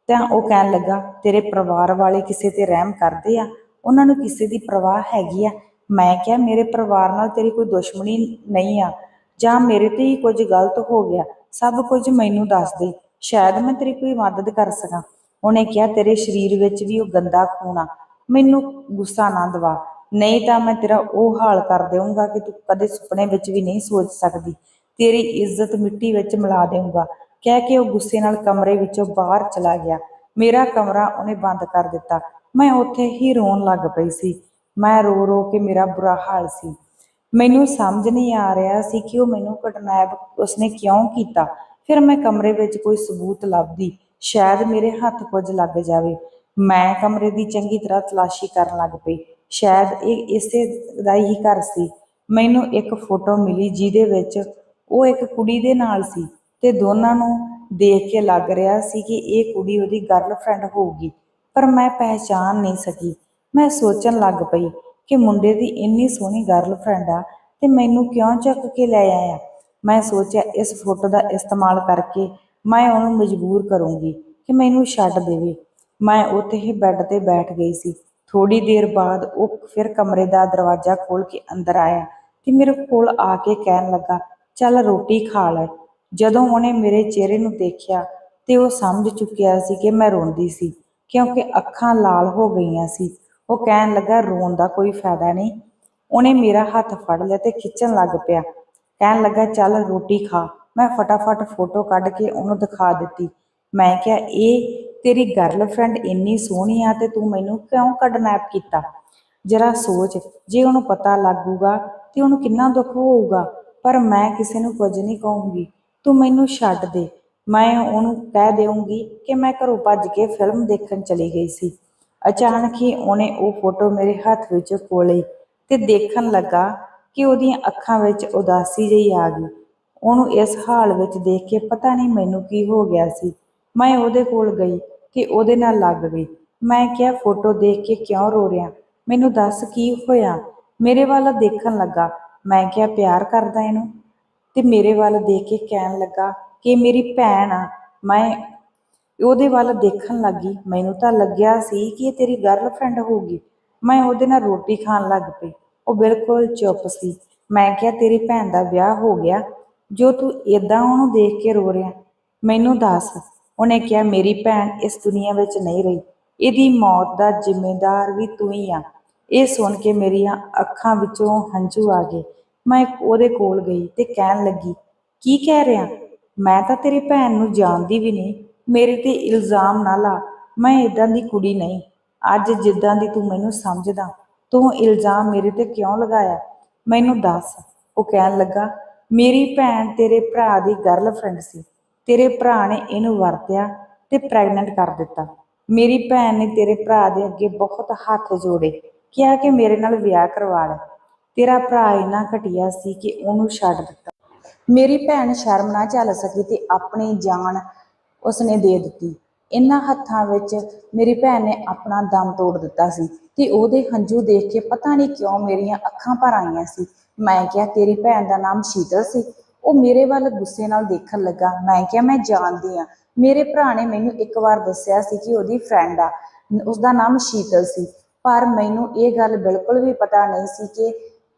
ਤਾਂ ਉਹ ਕਹਿਣ ਲੱਗਾ, ਤੇਰੇ ਪਰਿਵਾਰ ਵਾਲੇ ਕਿਸੇ ਤੇ ਰਹਿਮ ਕਰਦੇ ਆ? ਉਹਨਾਂ ਨੂੰ ਕਿਸੇ ਦੀ ਪਰਵਾਹ ਹੈਗੀ ਆ? ਮੈਂ ਕਿਹਾ, ਮੇਰੇ ਪਰਿਵਾਰ ਨਾਲ ਤੇਰੀ ਕੋਈ ਦੁਸ਼ਮਣੀ ਨਹੀਂ ਆ। ਜਾਂ ਮੇਰੇ ਤੇ ਹੀ ਕੁਝ ਗਲਤ ਹੋ ਗਿਆ? ਸਭ ਕੁਝ ਮੈਨੂੰ ਦੱਸ ਦੇ। ਸ਼ਾਇਦ ਮੈਂ ਤੇਰੀ ਕੋਈ ਮਦਦ ਕਰ ਸਕਾਂ। ਉਹਨੇ ਕਿਹਾ, ਤੇਰੇ ਸਰੀਰ ਵਿੱਚ ਵੀ ਉਹ ਗੰਦਾ ਖੂਨ ਆ। ਮੈਨੂੰ ਗੁੱਸਾ ਨਾ ਦਿਵਾ। ਨਹੀਂ ਤਾਂ ਮੈਂ ਤੇਰਾ ਉਹ ਹਾਲ ਕਰ ਦੇਵਾਂਗਾ ਕਿ ਤੂੰ ਕਦੇ ਸੁਪਨੇ ਵਿੱਚ ਵੀ ਨਹੀਂ ਸੋਚ ਸਕਦੀ। ਤੇਰੀ ਇੱਜ਼ਤ ਮਿੱਟੀ ਵਿੱਚ ਮਿਲਾ ਦੇਵਾਂਗਾ ਕਹਿ ਕੇ ਉਹ ਗੁੱਸੇ ਨਾਲ ਕਮਰੇ ਵਿੱਚੋਂ ਬਾਹਰ ਚਲਾ ਗਿਆ। ਮੇਰਾ ਕਮਰਾ ਉਹਨੇ ਬੰਦ ਕਰ ਦਿੱਤਾ। ਮੈਂ ਉੱਥੇ ਹੀ ਰੋਣ ਲੱਗ ਪਈ ਸੀ। ਮੈਂ ਰੋ ਰੋ ਕੇ ਮੇਰਾ ਬੁਰਾ ਹਾਲ ਸੀ। ਮੈਨੂੰ ਸਮਝ ਨਹੀਂ ਆ ਰਿਹਾ ਸੀ ਕਿ ਉਹ ਮੈਨੂੰ ਕਿਡਨੈਪ ਉਸਨੇ ਕਿਉਂ ਕੀਤਾ। ਫਿਰ ਮੈਂ ਕਮਰੇ ਵਿੱਚ ਕੋਈ ਸਬੂਤ ਲੱਭਦੀ। ਸ਼ਾਇਦ ਮੇਰੇ ਹੱਥ ਕੁਝ ਲੱਗ ਜਾਵੇ। ਮੈਂ ਕਮਰੇ ਦੀ ਚੰਗੀ ਤਰ੍ਹਾਂ ਤਲਾਸ਼ੀ ਕਰਨ ਲੱਗ ਪਈ। ਸ਼ਾਇਦ ਇਹ ਇਸੇ ਦਾ ਹੀ ਘਰ ਸੀ। ਮੈਨੂੰ ਇੱਕ ਫੋਟੋ ਮਿਲੀ ਜਿਹਦੇ ਵਿੱਚ ਉਹ ਇੱਕ ਕੁੜੀ ਦੇ ਨਾਲ ਸੀ ਤੇ ਦੋਨਾਂ ਨੂੰ ਦੇਖ ਕੇ ਲੱਗ ਰਿਹਾ ਸੀ ਕਿ ਇਹ ਕੁੜੀ ਉਹਦੀ ਗਰਲਫ੍ਰੈਂਡ ਹੋਊਗੀ। ਪਰ ਮੈਂ ਪਹਿਚਾਨ ਨਹੀਂ ਸਕੀ। ਮੈਂ ਸੋਚਣ ਲੱਗ ਪਈ ਕਿ ਮੁੰਡੇ ਦੀ ਇੰਨੀ ਸੋਹਣੀ ਗਰਲਫ੍ਰੈਂਡ ਆ ਤੇ ਮੈਨੂੰ ਕਿਉਂ ਚੱਕ ਕੇ ਲੈ ਆਇਆ? ਮੈਂ ਸੋਚਿਆ ਇਸ ਫੋਟੋ ਦਾ ਇਸਤੇਮਾਲ ਕਰਕੇ ਮੈਂ ਉਹਨੂੰ ਮਜਬੂਰ ਕਰੂੰਗੀ ਕਿ ਮੈਨੂੰ ਛੱਡ ਦੇਵੇ। ਮੈਂ ਉੱਥੇ ਹੀ ਬੈੱਡ ਤੇ ਬੈਠ ਗਈ ਸੀ। ਥੋੜੀ ਦੇਰ ਬਾਅਦ ਉਹ ਫਿਰ ਕਮਰੇ ਦਾ ਦਰਵਾਜ਼ਾ ਖੋਲ ਕੇ ਅੰਦਰ ਆਇਆ ਤੇ ਮੇਰੇ ਕੋਲ ਆ ਕੇ ਕਹਿਣ ਲੱਗਾ ਚੱਲ ਰੋਟੀ ਖਾ ਲੈ। ਜਦੋਂ ਉਹਨੇ ਮੇਰੇ ਚਿਹਰੇ ਨੂੰ ਦੇਖਿਆ ਤੇ ਉਹ ਸਮਝ ਚੁੱਕਿਆ ਸੀ ਕਿ ਮੈਂ ਰੋਂਦੀ ਸੀ, ਕਿਉਂਕਿ ਅੱਖਾਂ ਲਾਲ ਹੋ ਗਈਆਂ ਸੀ। ਉਹ ਕਹਿਣ ਲੱਗਾ, ਰੋਣ ਦਾ ਕੋਈ ਫਾਇਦਾ ਨਹੀਂ। ਉਹਨੇ ਮੇਰਾ ਹੱਥ ਫੜ ਲਿਆ ਤੇ ਖਿੱਚਣ ਲੱਗ ਪਿਆ। ਕਹਿਣ ਲੱਗਾ, ਚੱਲ ਰੋਟੀ ਖਾ। ਮੈਂ ਫਟਾਫਟ ਫੋਟੋ ਕੱਢ ਕੇ ਉਹਨੂੰ ਦਿਖਾ ਦਿੱਤੀ। ਮੈਂ ਕਿਹਾ, ਇਹ ਤੇਰੀ ਗਰਲਫ੍ਰੈਂਡ ਇੰਨੀ ਸੋਹਣੀ ਆ ਤੇ ਤੂੰ ਮੈਨੂੰ ਕਿਉਂ ਕਿਡਨੈਪ ਕੀਤਾ? ਜਰਾ ਸੋਚ, ਜੇ ਉਹਨੂੰ ਪਤਾ ਲੱਗੂਗਾ ਤੇ ਉਹਨੂੰ ਕਿੰਨਾ ਦੁੱਖ ਹੋਊਗਾ? ਪਰ ਮੈਂ ਕਿਸੇ ਨੂੰ ਕੁਝ ਨਹੀਂ ਕਹੂੰਗੀ। ਤੂੰ ਮੈਨੂੰ ਛੱਡ ਦੇ। ਮੈਂ ਉਹਨੂੰ ਕਹਿ ਦੇਵਾਂਗੀ ਕਿ ਮੈਂ ਘਰੋਂ ਭੱਜ ਕੇ ਫਿਲਮ ਦੇਖਣ ਚਲੀ ਗਈ ਸੀ। ਅਚਾਨਕ ਹੀ ਉਹਨੇ ਉਹ ਫੋਟੋ ਮੇਰੇ ਹੱਥ ਵਿੱਚ ਕੋਲੇ ਤੇ ਦੇਖਣ ਲੱਗਾ ਕਿ ਉਹਦੀਆਂ ਅੱਖਾਂ ਵਿੱਚ ਉਦਾਸੀ ਜਿਹੀ ਆ ਗਈ। ਉਹਨੂੰ ਇਸ ਹਾਲ ਵਿੱਚ ਦੇਖ ਕੇ ਪਤਾ ਨਹੀਂ ਮੈਨੂੰ ਕੀ ਹੋ ਗਿਆ ਸੀ। ਮੈਂ ਉਹਦੇ ਕੋਲ ਗਈ ਕਿ ਉਹਦੇ ਨਾਲ ਲੱਗ ਗਈ। ਮੈਂ ਕਿਹਾ, ਫੋਟੋ ਦੇਖ ਕੇ ਕਿਉਂ ਰੋ ਰਿਹਾ? ਮੈਨੂੰ ਦੱਸ ਕੀ ਹੋਇਆ? ਮੇਰੇ ਵੱਲ ਦੇਖਣ ਲੱਗਾ। ਮੈਂ ਕਿਹਾ, ਪਿਆਰ ਕਰਦਾ ਇਹਨੂੰ? ਤੇ ਮੇਰੇ ਵੱਲ ਦੇਖ ਕੇ ਕਹਿਣ ਲੱਗਾ ਕਿ ਮੇਰੀ ਭੈਣ ਆ। ਮੈਂ ਉਹਦੇ ਵੱਲ ਦੇਖਣ ਲੱਗੀ। ਮੈਨੂੰ ਤਾਂ ਲੱਗਿਆ ਸੀ ਕਿ ਇਹ ਤੇਰੀ ਗਰਲਫ੍ਰੈਂਡ ਹੋਊਗੀ। ਮੈਂ ਉਹਦੇ ਨਾਲ ਰੋਟੀ ਖਾਣ ਲੱਗ ਪਈ। ਉਹ ਬਿਲਕੁਲ ਚੁੱਪ ਸੀ। ਮੈਂ ਕਿਹਾ, ਤੇਰੀ ਭੈਣ ਦਾ ਵਿਆਹ ਹੋ ਗਿਆ। ਜੋ ਤੂੰ ਏਦਾਂ ਉਹਨੂੰ ਦੇਖ ਕੇ ਰੋ ਰਿਹਾ, ਮੈਨੂੰ ਦੱਸ। ਉਹਨੇ ਕਿਹਾ, ਮੇਰੀ ਭੈਣ ਇਸ ਦੁਨੀਆ ਵਿੱਚ ਨਹੀਂ ਰਹੀ। ਇਹਦੀ ਮੌਤ ਦਾ ਜ਼ਿੰਮੇਦਾਰ ਵੀ ਤੂੰ ਹੀ ਆ। ਇਹ ਸੁਣ ਕੇ ਮੇਰੀਆਂ ਅੱਖਾਂ ਵਿੱਚੋਂ ਹੰਝੂ ਆ ਗਏ। ਮੈਂ ਉਹਦੇ ਕੋਲ ਗਈ ਤੇ ਕਹਿਣ ਲੱਗੀ, ਕੀ ਕਹਿ ਰਿਹਾ? ਮੈਂ ਤਾਂ ਤੇਰੀ ਭੈਣ ਨੂੰ ਜਾਣਦੀ ਵੀ ਨਹੀਂ। ਮੇਰੇ ਤੇ ਇਲਜ਼ਾਮ ਨਾ ਲਾ। ਮੈਂ ਇਦਾਂ ਦੀ ਕੁੜੀ ਨਹੀਂ। ਅੱਜ ਜਿੱਦਾਂ ਦੀ ਤੂੰ ਮੈਨੂੰ ਸਮਝਦਾ, ਤੂੰ ਇਲਜ਼ਾਮ ਮੇਰੇ ਤੇ ਕਿਉਂ ਲਗਾਇਆ? ਮੈਨੂੰ ਦੱਸ। ਉਹ ਕਹਿਣ ਲੱਗਾ, ਮੇਰੀ ਭੈਣ ਤੇਰੇ ਭਰਾ ਦੀ ਗਰਲਫ੍ਰੈਂਡ ਸੀ। ਤੇਰੇ ਭਰਾ ਨੇ ਇਹਨੂੰ ਵਰਤਿਆ ਤੇ ਪ੍ਰੈਗਨੈਂਟ ਕਰ ਦਿੱਤਾ। ਮੇਰੀ ਭੈਣ ਨੇ ਤੇਰੇ ਭਰਾ ਦੇ ਅੱਗੇ ਬਹੁਤ ਹੱਥ ਜੋੜੇ। ਕਿਹਾ ਕਿ ਮੇਰੇ ਨਾਲ ਵਿਆਹ ਕਰਵਾ ਲੈ। ਤੇਰਾ ਭਰਾ ਇੰਨਾ ਘਟੀਆ ਸੀ ਕਿ ਉਹਨੂੰ ਛੱਡ ਦਿੱਤਾ। ਮੇਰੀ ਭੈਣ ਸ਼ਰਮ ਨਾ ਝੱਲ ਸਕੀ ਤੇ ਆਪਣੀ ਜਾਨ ਉਸਨੇ ਦੇ ਦਿੱਤੀ। ਇਹਨਾਂ ਹੱਥਾਂ ਵਿੱਚ ਮੇਰੀ ਭੈਣ ਨੇ ਆਪਣਾ ਦਮ ਤੋੜ ਦਿੱਤਾ ਸੀ ਤੇ ਉਹਦੇ ਹੰਝੂ ਦੇਖ ਕੇ ਪਤਾ ਨਹੀਂ ਕਿਉਂ ਮੇਰੀਆਂ ਅੱਖਾਂ ਭਰ ਆਈਆਂ ਸੀ। ਮੈਂ ਕਿਹਾ, ਤੇਰੀ ਭੈਣ ਦਾ ਨਾਮ ਸ਼ੀਤਲ ਸੀ। ਉਹ ਮੇਰੇ ਵੱਲ ਗੁੱਸੇ ਨਾਲ ਦੇਖਣ ਲੱਗਾ। ਮੈਂ ਕਿਹਾ, ਮੈਂ ਜਾਣਦੀ ਆ ਮੇਰੇ ਭਰਾ ਨੇ ਮੈਨੂੰ ਇੱਕ ਵਾਰ ਦੱਸਿਆ ਸੀ ਕਿ ਉਹਦੀ ਫਰੈਂਡ ਆ। ਉਸਦਾ ਨਾਮ ਸ਼ੀਤਲ ਸੀ। ਪਰ ਮੈਨੂੰ ਇਹ ਗੱਲ ਬਿਲਕੁਲ ਵੀ ਪਤਾ ਨਹੀਂ ਸੀ ਕਿ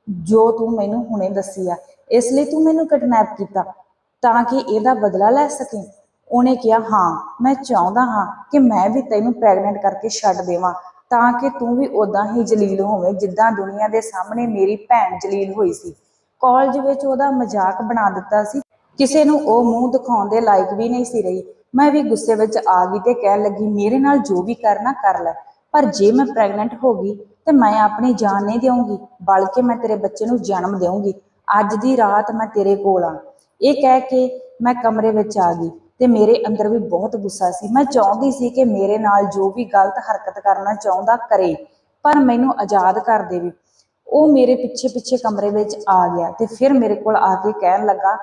ਜੋ ਤੂੰ ਮੈਨੂੰ ਹੁਣੇ ਦੱਸੀ ਆ, ਇਸ ਲਈ ਤੂੰ ਮੈਨੂੰ ਕਿਡਨੈਪ ਕੀਤਾ ਤਾਂ ਕਿ ਇਹਦਾ ਬਦਲਾ ਲੈ ਸਕੇ। ਉਹਨੇ ਕਿਹਾ, ਹਾਂ, ਮੈਂ ਚਾਹੁੰਦਾ ਹਾਂ ਕਿ ਮੈਂ ਵੀ ਤੈਨੂੰ ਪ੍ਰੈਗਨੈਂਟ ਕਰਕੇ ਛੱਡ ਦੇਵਾਂ ਤਾਂ ਕਿ ਤੂੰ ਵੀ ਉਦਾਂ ਹੀ ਜਲੀਲ ਹੋਵੇਂ ਜਿੱਦਾਂ ਦੁਨੀਆ ਦੇ ਸਾਹਮਣੇ ਮੇਰੀ ਭੈਣ ਜਲੀਲ ਹੋਈ ਸੀ। ਕਾਲਜ ਵਿੱਚ ਉਹਦਾ ਮਜ਼ਾਕ ਬਣਾ ਦਿੱਤਾ ਸੀ। ਕਿਸੇ ਨੂੰ ਉਹ ਮੂੰਹ ਦਿਖਾਉਣ ਦੇ ਲਾਇਕ ਵੀ ਨਹੀਂ ਸੀ ਰਹੀ। ਮੈਂ ਵੀ ਗੁੱਸੇ ਵਿੱਚ ਆ ਗਈ ਤੇ ਕਹਿਣ ਲੱਗੀ, ਮੇਰੇ ਨਾਲ ਜੋ ਵੀ ਕਰਨਾ, ਕਰ ਲੈ। ਪਰ ਜੇ ਮੈਂ ਪ੍ਰੈਗਨੈਂਟ ਹੋ ਗਈ ਤੇ ਮੈਂ ਆਪਣੀ ਜਾਨ ਨਹੀਂ ਦੇਵਾਂਗੀ ਬਲਕਿ ਮੈਂ ਤੇਰੇ ਬੱਚੇ ਨੂੰ ਜਨਮ ਦੇਵਾਂਗੀ ਅੱਜ ਦੀ ਰਾਤ ਮੈਂ ਤੇਰੇ ਕੋਲ ਆ। ਇਹ ਕਹਿ ਕੇ ਮੈਂ ਕਮਰੇ ਵਿੱਚ ਆ ਗਈ ਤੇ ਮੇਰੇ ਅੰਦਰ ਵੀ ਬਹੁਤ ਗੁੱਸਾ ਸੀ। ਮੈਂ ਚਾਹੁੰਦੀ ਸੀ ਕਿ ਮੇਰੇ ਨਾਲ ਜੋ ਵੀ ਗਲਤ ਹਰਕਤ ਕਰਨਾ ਚਾਹੁੰਦਾ ਕਰੇ, ਪਰ ਮੈਨੂੰ ਆਜ਼ਾਦ ਕਰ ਦੇਵੇ ਉਹ ਮੇਰੇ ਪਿੱਛੇ ਪਿੱਛੇ ਕਮਰੇ ਵਿੱਚ ਆ ਗਿਆ ਤੇ ਫਿਰ ਮੇਰੇ ਕੋਲ ਆ ਕੇ ਕਹਿਣ ਲੱਗਾ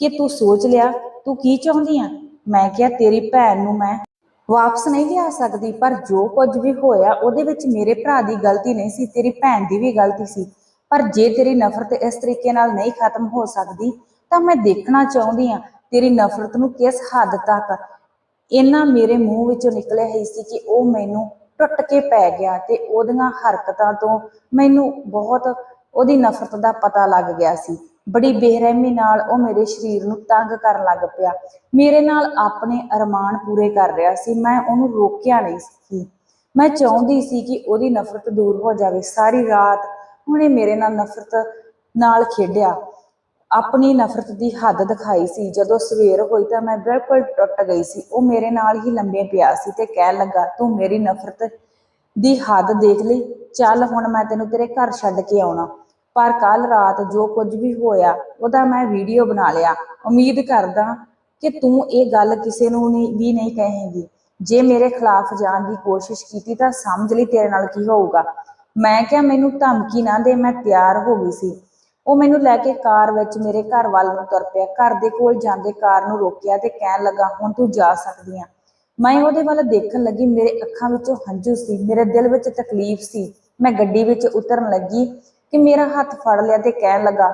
ਕਿ ਤੂੰ ਸੋਚ ਲਿਆ, ਤੂੰ ਕੀ ਚਾਹੁੰਦੀ ਆ? ਮੈਂ ਕਿਹਾ, ਤੇਰੀ ਭੈਣ ਨੂੰ ਮੈਂ ਵਾਪਸ ਨਹੀਂ ਲਿਆ ਸਕਦੀ, ਪਰ ਜੋ ਕੁਝ ਵੀ ਹੋਇਆ, ਉਹਦੇ ਵਿੱਚ ਮੇਰੇ ਭਰਾ ਦੀ ਗਲਤੀ ਨਹੀਂ ਸੀ, ਤੇਰੀ ਭੈਣ ਦੀ ਵੀ ਗਲਤੀ ਸੀ। ਪਰ ਜੇ ਤੇਰੀ ਨਫ਼ਰਤ ਇਸ ਤਰੀਕੇ ਨਾਲ ਨਹੀਂ ਖਤਮ ਹੋ ਸਕਦੀ, ਤਾਂ ਮੈਂ ਦੇਖਣਾ ਚਾਹੁੰਦੀ ਆ ਤੇਰੀ ਨਫ਼ਰਤ ਨੂੰ ਕਿਸ ਹੱਦ ਤੱਕ ਇਹਨਾਂ ਮੇਰੇ ਮੂੰਹ ਵਿੱਚੋਂ ਨਿਕਲਿਆ ਹੀ ਸੀ ਕਿ ਉਹ ਮੈਨੂੰ ਟੁੱਟ ਕੇ ਪੈ ਗਿਆ ਤੇ ਉਹਦੀਆਂ ਹਰਕਤਾਂ ਤੋਂ ਮੈਨੂੰ ਬਹੁਤ, ਉਹਦੀ ਨਫ਼ਰਤ ਦਾ ਪਤਾ ਲੱਗ ਗਿਆ ਸੀ। ਬੜੀ ਬੇਰਹਿਮੀ ਨਾਲ ਉਹ ਮੇਰੇ ਸਰੀਰ ਨੂੰ ਤੰਗ ਕਰਨ ਲੱਗ ਪਿਆ। ਮੇਰੇ ਨਾਲ ਆਪਣੇ ਅਰਮਾਨ ਪੂਰੇ ਕਰ ਰਿਹਾ ਸੀ। ਮੈਂ ਉਹਨੂੰ ਰੋਕਿਆ ਨਹੀਂ ਸੀ। ਮੈਂ ਚਾਹੁੰਦੀ ਸੀ ਕਿ ਉਹਦੀ ਨਫ਼ਰਤ ਦੂਰ ਹੋ ਜਾਵੇ। ਸਾਰੀ ਰਾਤ ਉਹਨੇ ਮੇਰੇ ਨਾਲ ਨਫ਼ਰਤ ਨਾਲ ਖੇਡਿਆ। ਆਪਣੀ ਨਫ਼ਰਤ ਦੀ ਹੱਦ ਦਿਖਾਈ ਸੀ। ਜਦੋਂ ਸਵੇਰ ਹੋਈ ਤਾਂ ਮੈਂ ਬਿਲਕੁਲ ਟੁੱਟ ਗਈ ਸੀ। ਉਹ ਮੇਰੇ ਨਾਲ ਹੀ ਲੰਬੇ ਪਿਆ ਸੀ ਤੇ ਕਹਿਣ ਲੱਗਾ, ਤੂੰ ਮੇਰੀ ਨਫ਼ਰਤ ਦੀ ਹੱਦ ਦੇਖ ਲਈ। ਚੱਲ ਹੁਣ ਮੈਂ ਤੈਨੂੰ ਤੇਰੇ ਘਰ ਛੱਡ ਕੇ ਆਉਣਾ। ਪਰ ਕੱਲ ਰਾਤ ਜੋ ਕੁਝ ਵੀ ਹੋਇਆ, ਉਹਦਾ ਮੈਂ ਵੀਡੀਓ ਬਣਾ ਲਿਆ। ਉਮੀਦ ਕਰਦਾ ਕਿ ਤੂੰ ਇਹ ਗੱਲ ਕਿਸੇ ਨੂੰ ਵੀ ਨਹੀਂ ਕਹੇਂਗੀ। ਜੇ ਮੇਰੇ ਖਿਲਾਫ ਜਾਣ ਦੀ ਕੋਸ਼ਿਸ਼ ਕੀਤੀ ਤਾਂ ਸਮਝ ਲਈ ਤੇਰੇ ਨਾਲ ਕੀ ਹੋਊਗਾ। ਮੈਂ ਕਿਹਾ, ਮੈਨੂੰ ਧਮਕੀ ਨਾ ਦੇ, ਮੈਂ ਤਿਆਰ ਹੋ ਗਈ ਸੀ। ਉਹ ਮੈਨੂੰ ਲੈ ਕੇ ਕਾਰ ਵਿੱਚ ਮੇਰੇ ਘਰ ਵੱਲ ਨੂੰ ਤੁਰ ਪਿਆ। ਘਰ ਦੇ ਕੋਲ ਜਾਂਦੇ ਕਾਰ ਨੂੰ ਰੋਕਿਆ ਤੇ ਕਹਿਣ ਲੱਗਾ, ਹੁਣ ਤੂੰ ਜਾ ਸਕਦੀ ਆ। ਮੈਂ ਉਹਦੇ ਵੱਲ ਦੇਖਣ ਲੱਗੀ, ਮੇਰੇ ਅੱਖਾਂ ਵਿੱਚੋਂ ਹੰਝੂ ਸੀ, ਮੇਰੇ ਦਿਲ ਵਿੱਚ ਤਕਲੀਫ ਸੀ। ਮੈਂ ਗੱਡੀ ਵਿੱਚ ਉਤਰਨ ਲੱਗੀ। ਕਿ ਮੇਰਾ ਹੱਥ ਫੜ ਲਿਆ ਤੇ ਕਹਿਣ ਲੱਗਾ,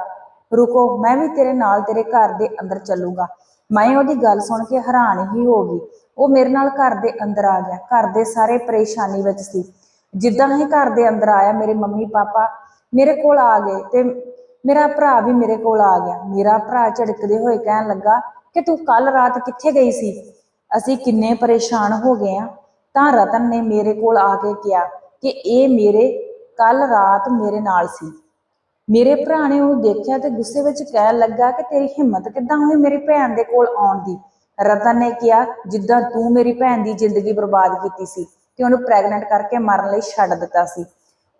ਰੁਕੋ, ਮੈਂ ਵੀ ਤੇਰੇ ਨਾਲ ਤੇਰੇ ਘਰ ਦੇ ਅੰਦਰ ਚੱਲੂਗਾ। ਮੈਂ ਉਹਦੀ ਗੱਲ ਸੁਣ ਕੇ ਹੈਰਾਨ ਹੀ ਹੋ ਗਈ। ਉਹ ਮੇਰੇ ਨਾਲ ਘਰ ਦੇ ਅੰਦਰ ਆ ਗਿਆ। ਘਰ ਦੇ ਸਾਰੇ ਪਰੇਸ਼ਾਨੀ ਵਿੱਚ ਸੀ। ਜਿੱਦਾਂ ਹੀ ਘਰ ਦੇ ਅੰਦਰ ਆਇਆ, ਮੇਰੇ ਮੰਮੀ, ਪਾਪਾ ਮੇਰੇ ਕੋਲ ਆ ਗਏ ਤੇ ਮੇਰਾ ਭਰਾ ਵੀ ਮੇਰੇ ਕੋਲ ਆ ਗਿਆ। ਮੇਰਾ ਭਰਾ ਝੜਕਦੇ ਹੋਏ ਕਹਿਣ ਲੱਗਾ, ਕਿ ਤੂੰ ਕੱਲ ਰਾਤ ਕਿੱਥੇ ਗਈ ਸੀ? ਅਸੀਂ ਕਿੰਨੇ ਪਰੇਸ਼ਾਨ ਹੋ ਗਏ ਆ। ਤਾਂ ਰਤਨ ਨੇ ਮੇਰੇ ਕੋਲ ਆ ਕੇ ਕਿਹਾ ਕਿ ਇਹ ਮੇਰੇ ਕੱਲ ਰਾਤ ਮੇਰੇ ਨਾਲ ਸੀ। ਮੇਰੇ ਭਰਾ ਨੇ ਉਹਨੂੰ ਦੇਖਿਆ ਤੇ ਗੁੱਸੇ ਵਿੱਚ ਕਹਿਣ ਲੱਗਾ ਕਿ ਤੇਰੀ ਹਿੰਮਤ ਕਿੱਦਾਂ ਹੋਈ ਮੇਰੀ ਭੈਣ ਦੇ ਕੋਲ ਆਉਣ ਦੀ? ਰਤਨ ਨੇ ਕਿਹਾ, ਜਿੱਦਾਂ ਤੂੰ ਮੇਰੀ ਭੈਣ ਦੀ ਜ਼ਿੰਦਗੀ ਬਰਬਾਦ ਕੀਤੀ ਸੀ ਤੇ ਉਹਨੂੰ ਪ੍ਰੈਗਨੈਂਟ ਕਰਕੇ ਮਰਨ ਲਈ ਛੱਡ ਦਿੱਤਾ ਸੀ।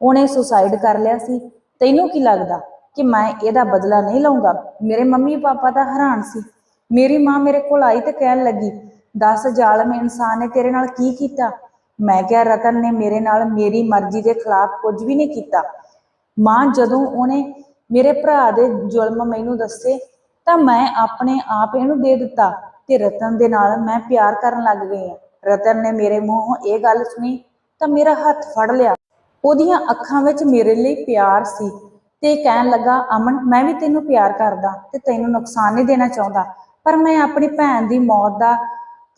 ਉਹਨੇ ਸੁਸਾਈਡ ਕਰ ਲਿਆ ਸੀ। ਤੈਨੂੰ ਕੀ ਲੱਗਦਾ ਕਿ ਮੈਂ ਇਹਦਾ ਬਦਲਾ ਨਹੀਂ ਲਵਾਂਗਾ ਮੇਰੇ ਮੰਮੀ ਪਾਪਾ ਤਾਂ ਹੈਰਾਨ ਸੀ। ਮੇਰੀ ਮਾਂ ਮੇਰੇ ਕੋਲ ਆਈ ਤੇ ਕਹਿਣ ਲੱਗੀ, ਦੱਸ ਜ਼ਾਲਮ ਇਨਸਾਨ ਨੇ ਤੇਰੇ ਨਾਲ ਕੀ ਕੀਤਾ? ਮੈਂ ਕਿਹਾ, ਰਤਨ ਨੇ ਮੇਰੇ ਨਾਲ ਮੇਰੀ ਮਰਜ਼ੀ ਦੇ ਖਿਲਾਫ ਕੁਝ ਵੀ ਨਹੀਂ ਕੀਤਾ। ਮਾਂ ਜਦੋਂ ਉਹਨੇ ਮੇਰੇ ਭਰਾ ਦੇ ਜ਼ੁਲਮ ਮੈਨੂੰ ਦੱਸੇ, ਤਾਂ ਮੈਂ ਆਪਣੇ ਆਪ ਇਹਨੂੰ ਦੇ ਦਿੱਤਾ ਤੇ ਰਤਨ ਦੇ ਨਾਲ ਮੈਂ ਪਿਆਰ ਕਰਨ ਲੱਗ ਗਈ ਹਾਂ। ਰਤਨ ਨੇ ਮੇਰੇ ਮੂੰਹੋਂ ਇਹ ਗੱਲ ਸੁਣੀ ਤਾਂ ਮੇਰਾ ਹੱਥ ਫੜ ਲਿਆ। ਉਹਦੀਆਂ ਅੱਖਾਂ ਵਿੱਚ ਮੇਰੇ ਲਈ ਪਿਆਰ ਸੀ ਤੇ ਕਹਿਣ ਲੱਗਾ, ਅਮਨ, ਮੈਂ ਵੀ ਤੈਨੂੰ ਪਿਆਰ ਕਰਦਾ ਤੇ ਤੈਨੂੰ ਨੁਕਸਾਨ ਨਹੀਂ ਦੇਣਾ ਚਾਹੁੰਦਾ, ਪਰ ਮੈਂ ਆਪਣੀ ਭੈਣ ਦੀ ਮੌਤ ਦਾ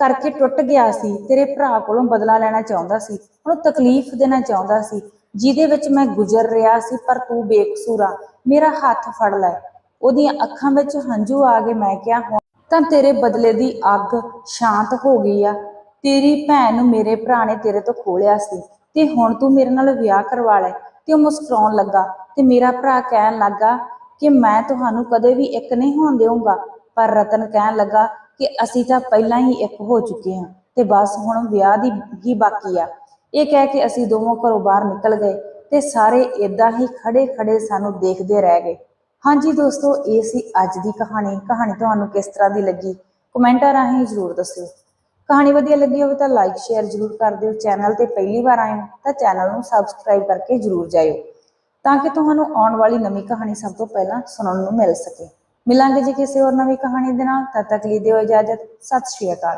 ਕਰਕੇ ਟੁੱਟ ਗਿਆ ਸੀ, ਤੇਰੇ ਭਰਾ ਕੋਲੋਂ ਬਦਲਾ ਲੈਣਾ ਚਾਹੁੰਦਾ ਸੀ, ਉਹਨੂੰ ਤਕਲੀਫ ਦੇਣਾ ਚਾਹੁੰਦਾ ਸੀ, ਜਿਹਦੇ ਵਿੱਚ ਮੈਂ ਗੁਜ਼ਰ ਰਿਹਾ ਸੀ, ਪਰ ਤੂੰ ਬੇਕਸੂਰ ਆ, ਮੇਰਾ ਹੱਥ ਫੜ ਲੈ। ਉਹਦੀਆਂ ਅੱਖਾਂ ਵਿੱਚ ਹੰਝੂ ਆ ਗਏ, ਮੈਂ ਕਿਹਾ, ਹੁਣ ਤਾਂ ਤੇਰੇ ਬਦਲੇ ਦੀ ਅੱਗ ਸ਼ਾਂਤ ਹੋ ਗਈ ਆ। ਤੇਰੀ ਭੈਣ ਨੂੰ ਮੇਰੇ ਭਰਾ ਨੇ ਤੇਰੇ ਤੋਂ ਖੋਲਿਆ ਸੀ, ਤੇ ਹੁਣ ਤੂੰ ਮੇਰੇ ਨਾਲ ਵਿਆਹ ਕਰਵਾ ਲੈ, ਤੇ ਉਹ ਮੁਸਕਰਾਉਣ ਲੱਗਾ, ਤੇ ਮੇਰਾ ਭਰਾ ਕਹਿਣ ਲੱਗਾ ਕਿ ਮੈਂ ਤੁਹਾਨੂੰ ਕਦੇ ਵੀ ਇੱਕ ਨਹੀਂ ਹੋਣ ਦੇਵਾਂਗਾ ਪਰ ਰਤਨ ਕਹਿਣ ਲੱਗਾ ਕਿ ਅਸੀਂ ਤਾਂ ਪਹਿਲਾਂ ਹੀ ਇੱਕ ਹੋ ਚੁੱਕੇ ਹਾਂ ਤੇ ਬਸ ਹੁਣ ਵਿਆਹ ਦੀ ਹੀ ਬਾਕੀ ਆ। ਇਹ ਕਹਿ ਕੇ ਅਸੀਂ ਦੋਵੇਂ ਘਰੋਂ ਬਾਹਰ ਨਿਕਲ ਗਏ ਤੇ ਸਾਰੇ ਇਦਾਂ ਹੀ ਖੜੇ ਖੜੇ ਸਾਨੂੰ ਦੇਖਦੇ ਰਹਿ ਗਏ। ਹਾਂਜੀ ਦੋਸਤੋ, ਇਹ ਸੀ ਅੱਜ ਦੀ ਕਹਾਣੀ। ਕਹਾਣੀ ਤੁਹਾਨੂੰ ਕਿਸ ਤਰ੍ਹਾਂ ਦੀ ਲੱਗੀ? ਕਮੈਂਟਾਂ ਰਾਹੀਂ ਜ਼ਰੂਰ ਦੱਸਿਓ। ਕਹਾਣੀ ਵਧੀਆ ਲੱਗੀ ਹੋਵੇ ਤਾਂ ਲਾਈਕ, ਸ਼ੇਅਰ ਜ਼ਰੂਰ ਕਰ ਦਿਓ। ਚੈਨਲ ਤੇ ਪਹਿਲੀ ਵਾਰ ਆਏ ਹੋ ਤਾਂ ਚੈਨਲ ਨੂੰ ਸਬਸਕ੍ਰਾਈਬ ਕਰਕੇ ਜ਼ਰੂਰ ਜਾਇਓ ਤਾਂ ਕਿ ਤੁਹਾਨੂੰ ਆਉਣ ਵਾਲੀ ਨਵੀਂ ਕਹਾਣੀ ਸਭ ਤੋਂ ਪਹਿਲਾਂ ਸੁਣਨ ਨੂੰ ਮਿਲ ਸਕੇ। ਮਿਲਾਂਗੇ ਜੀ ਕਿਸੇ ਹੋਰ ਨਵੀਂ ਕਹਾਣੀ ਦੇ ਨਾਲ, ਤਦ ਤੱਕ ਲਈ ਦਿਓ ਇਜਾਜ਼ਤ, ਸਤਿ ਸ਼੍ਰੀ ਅਕਾਲ।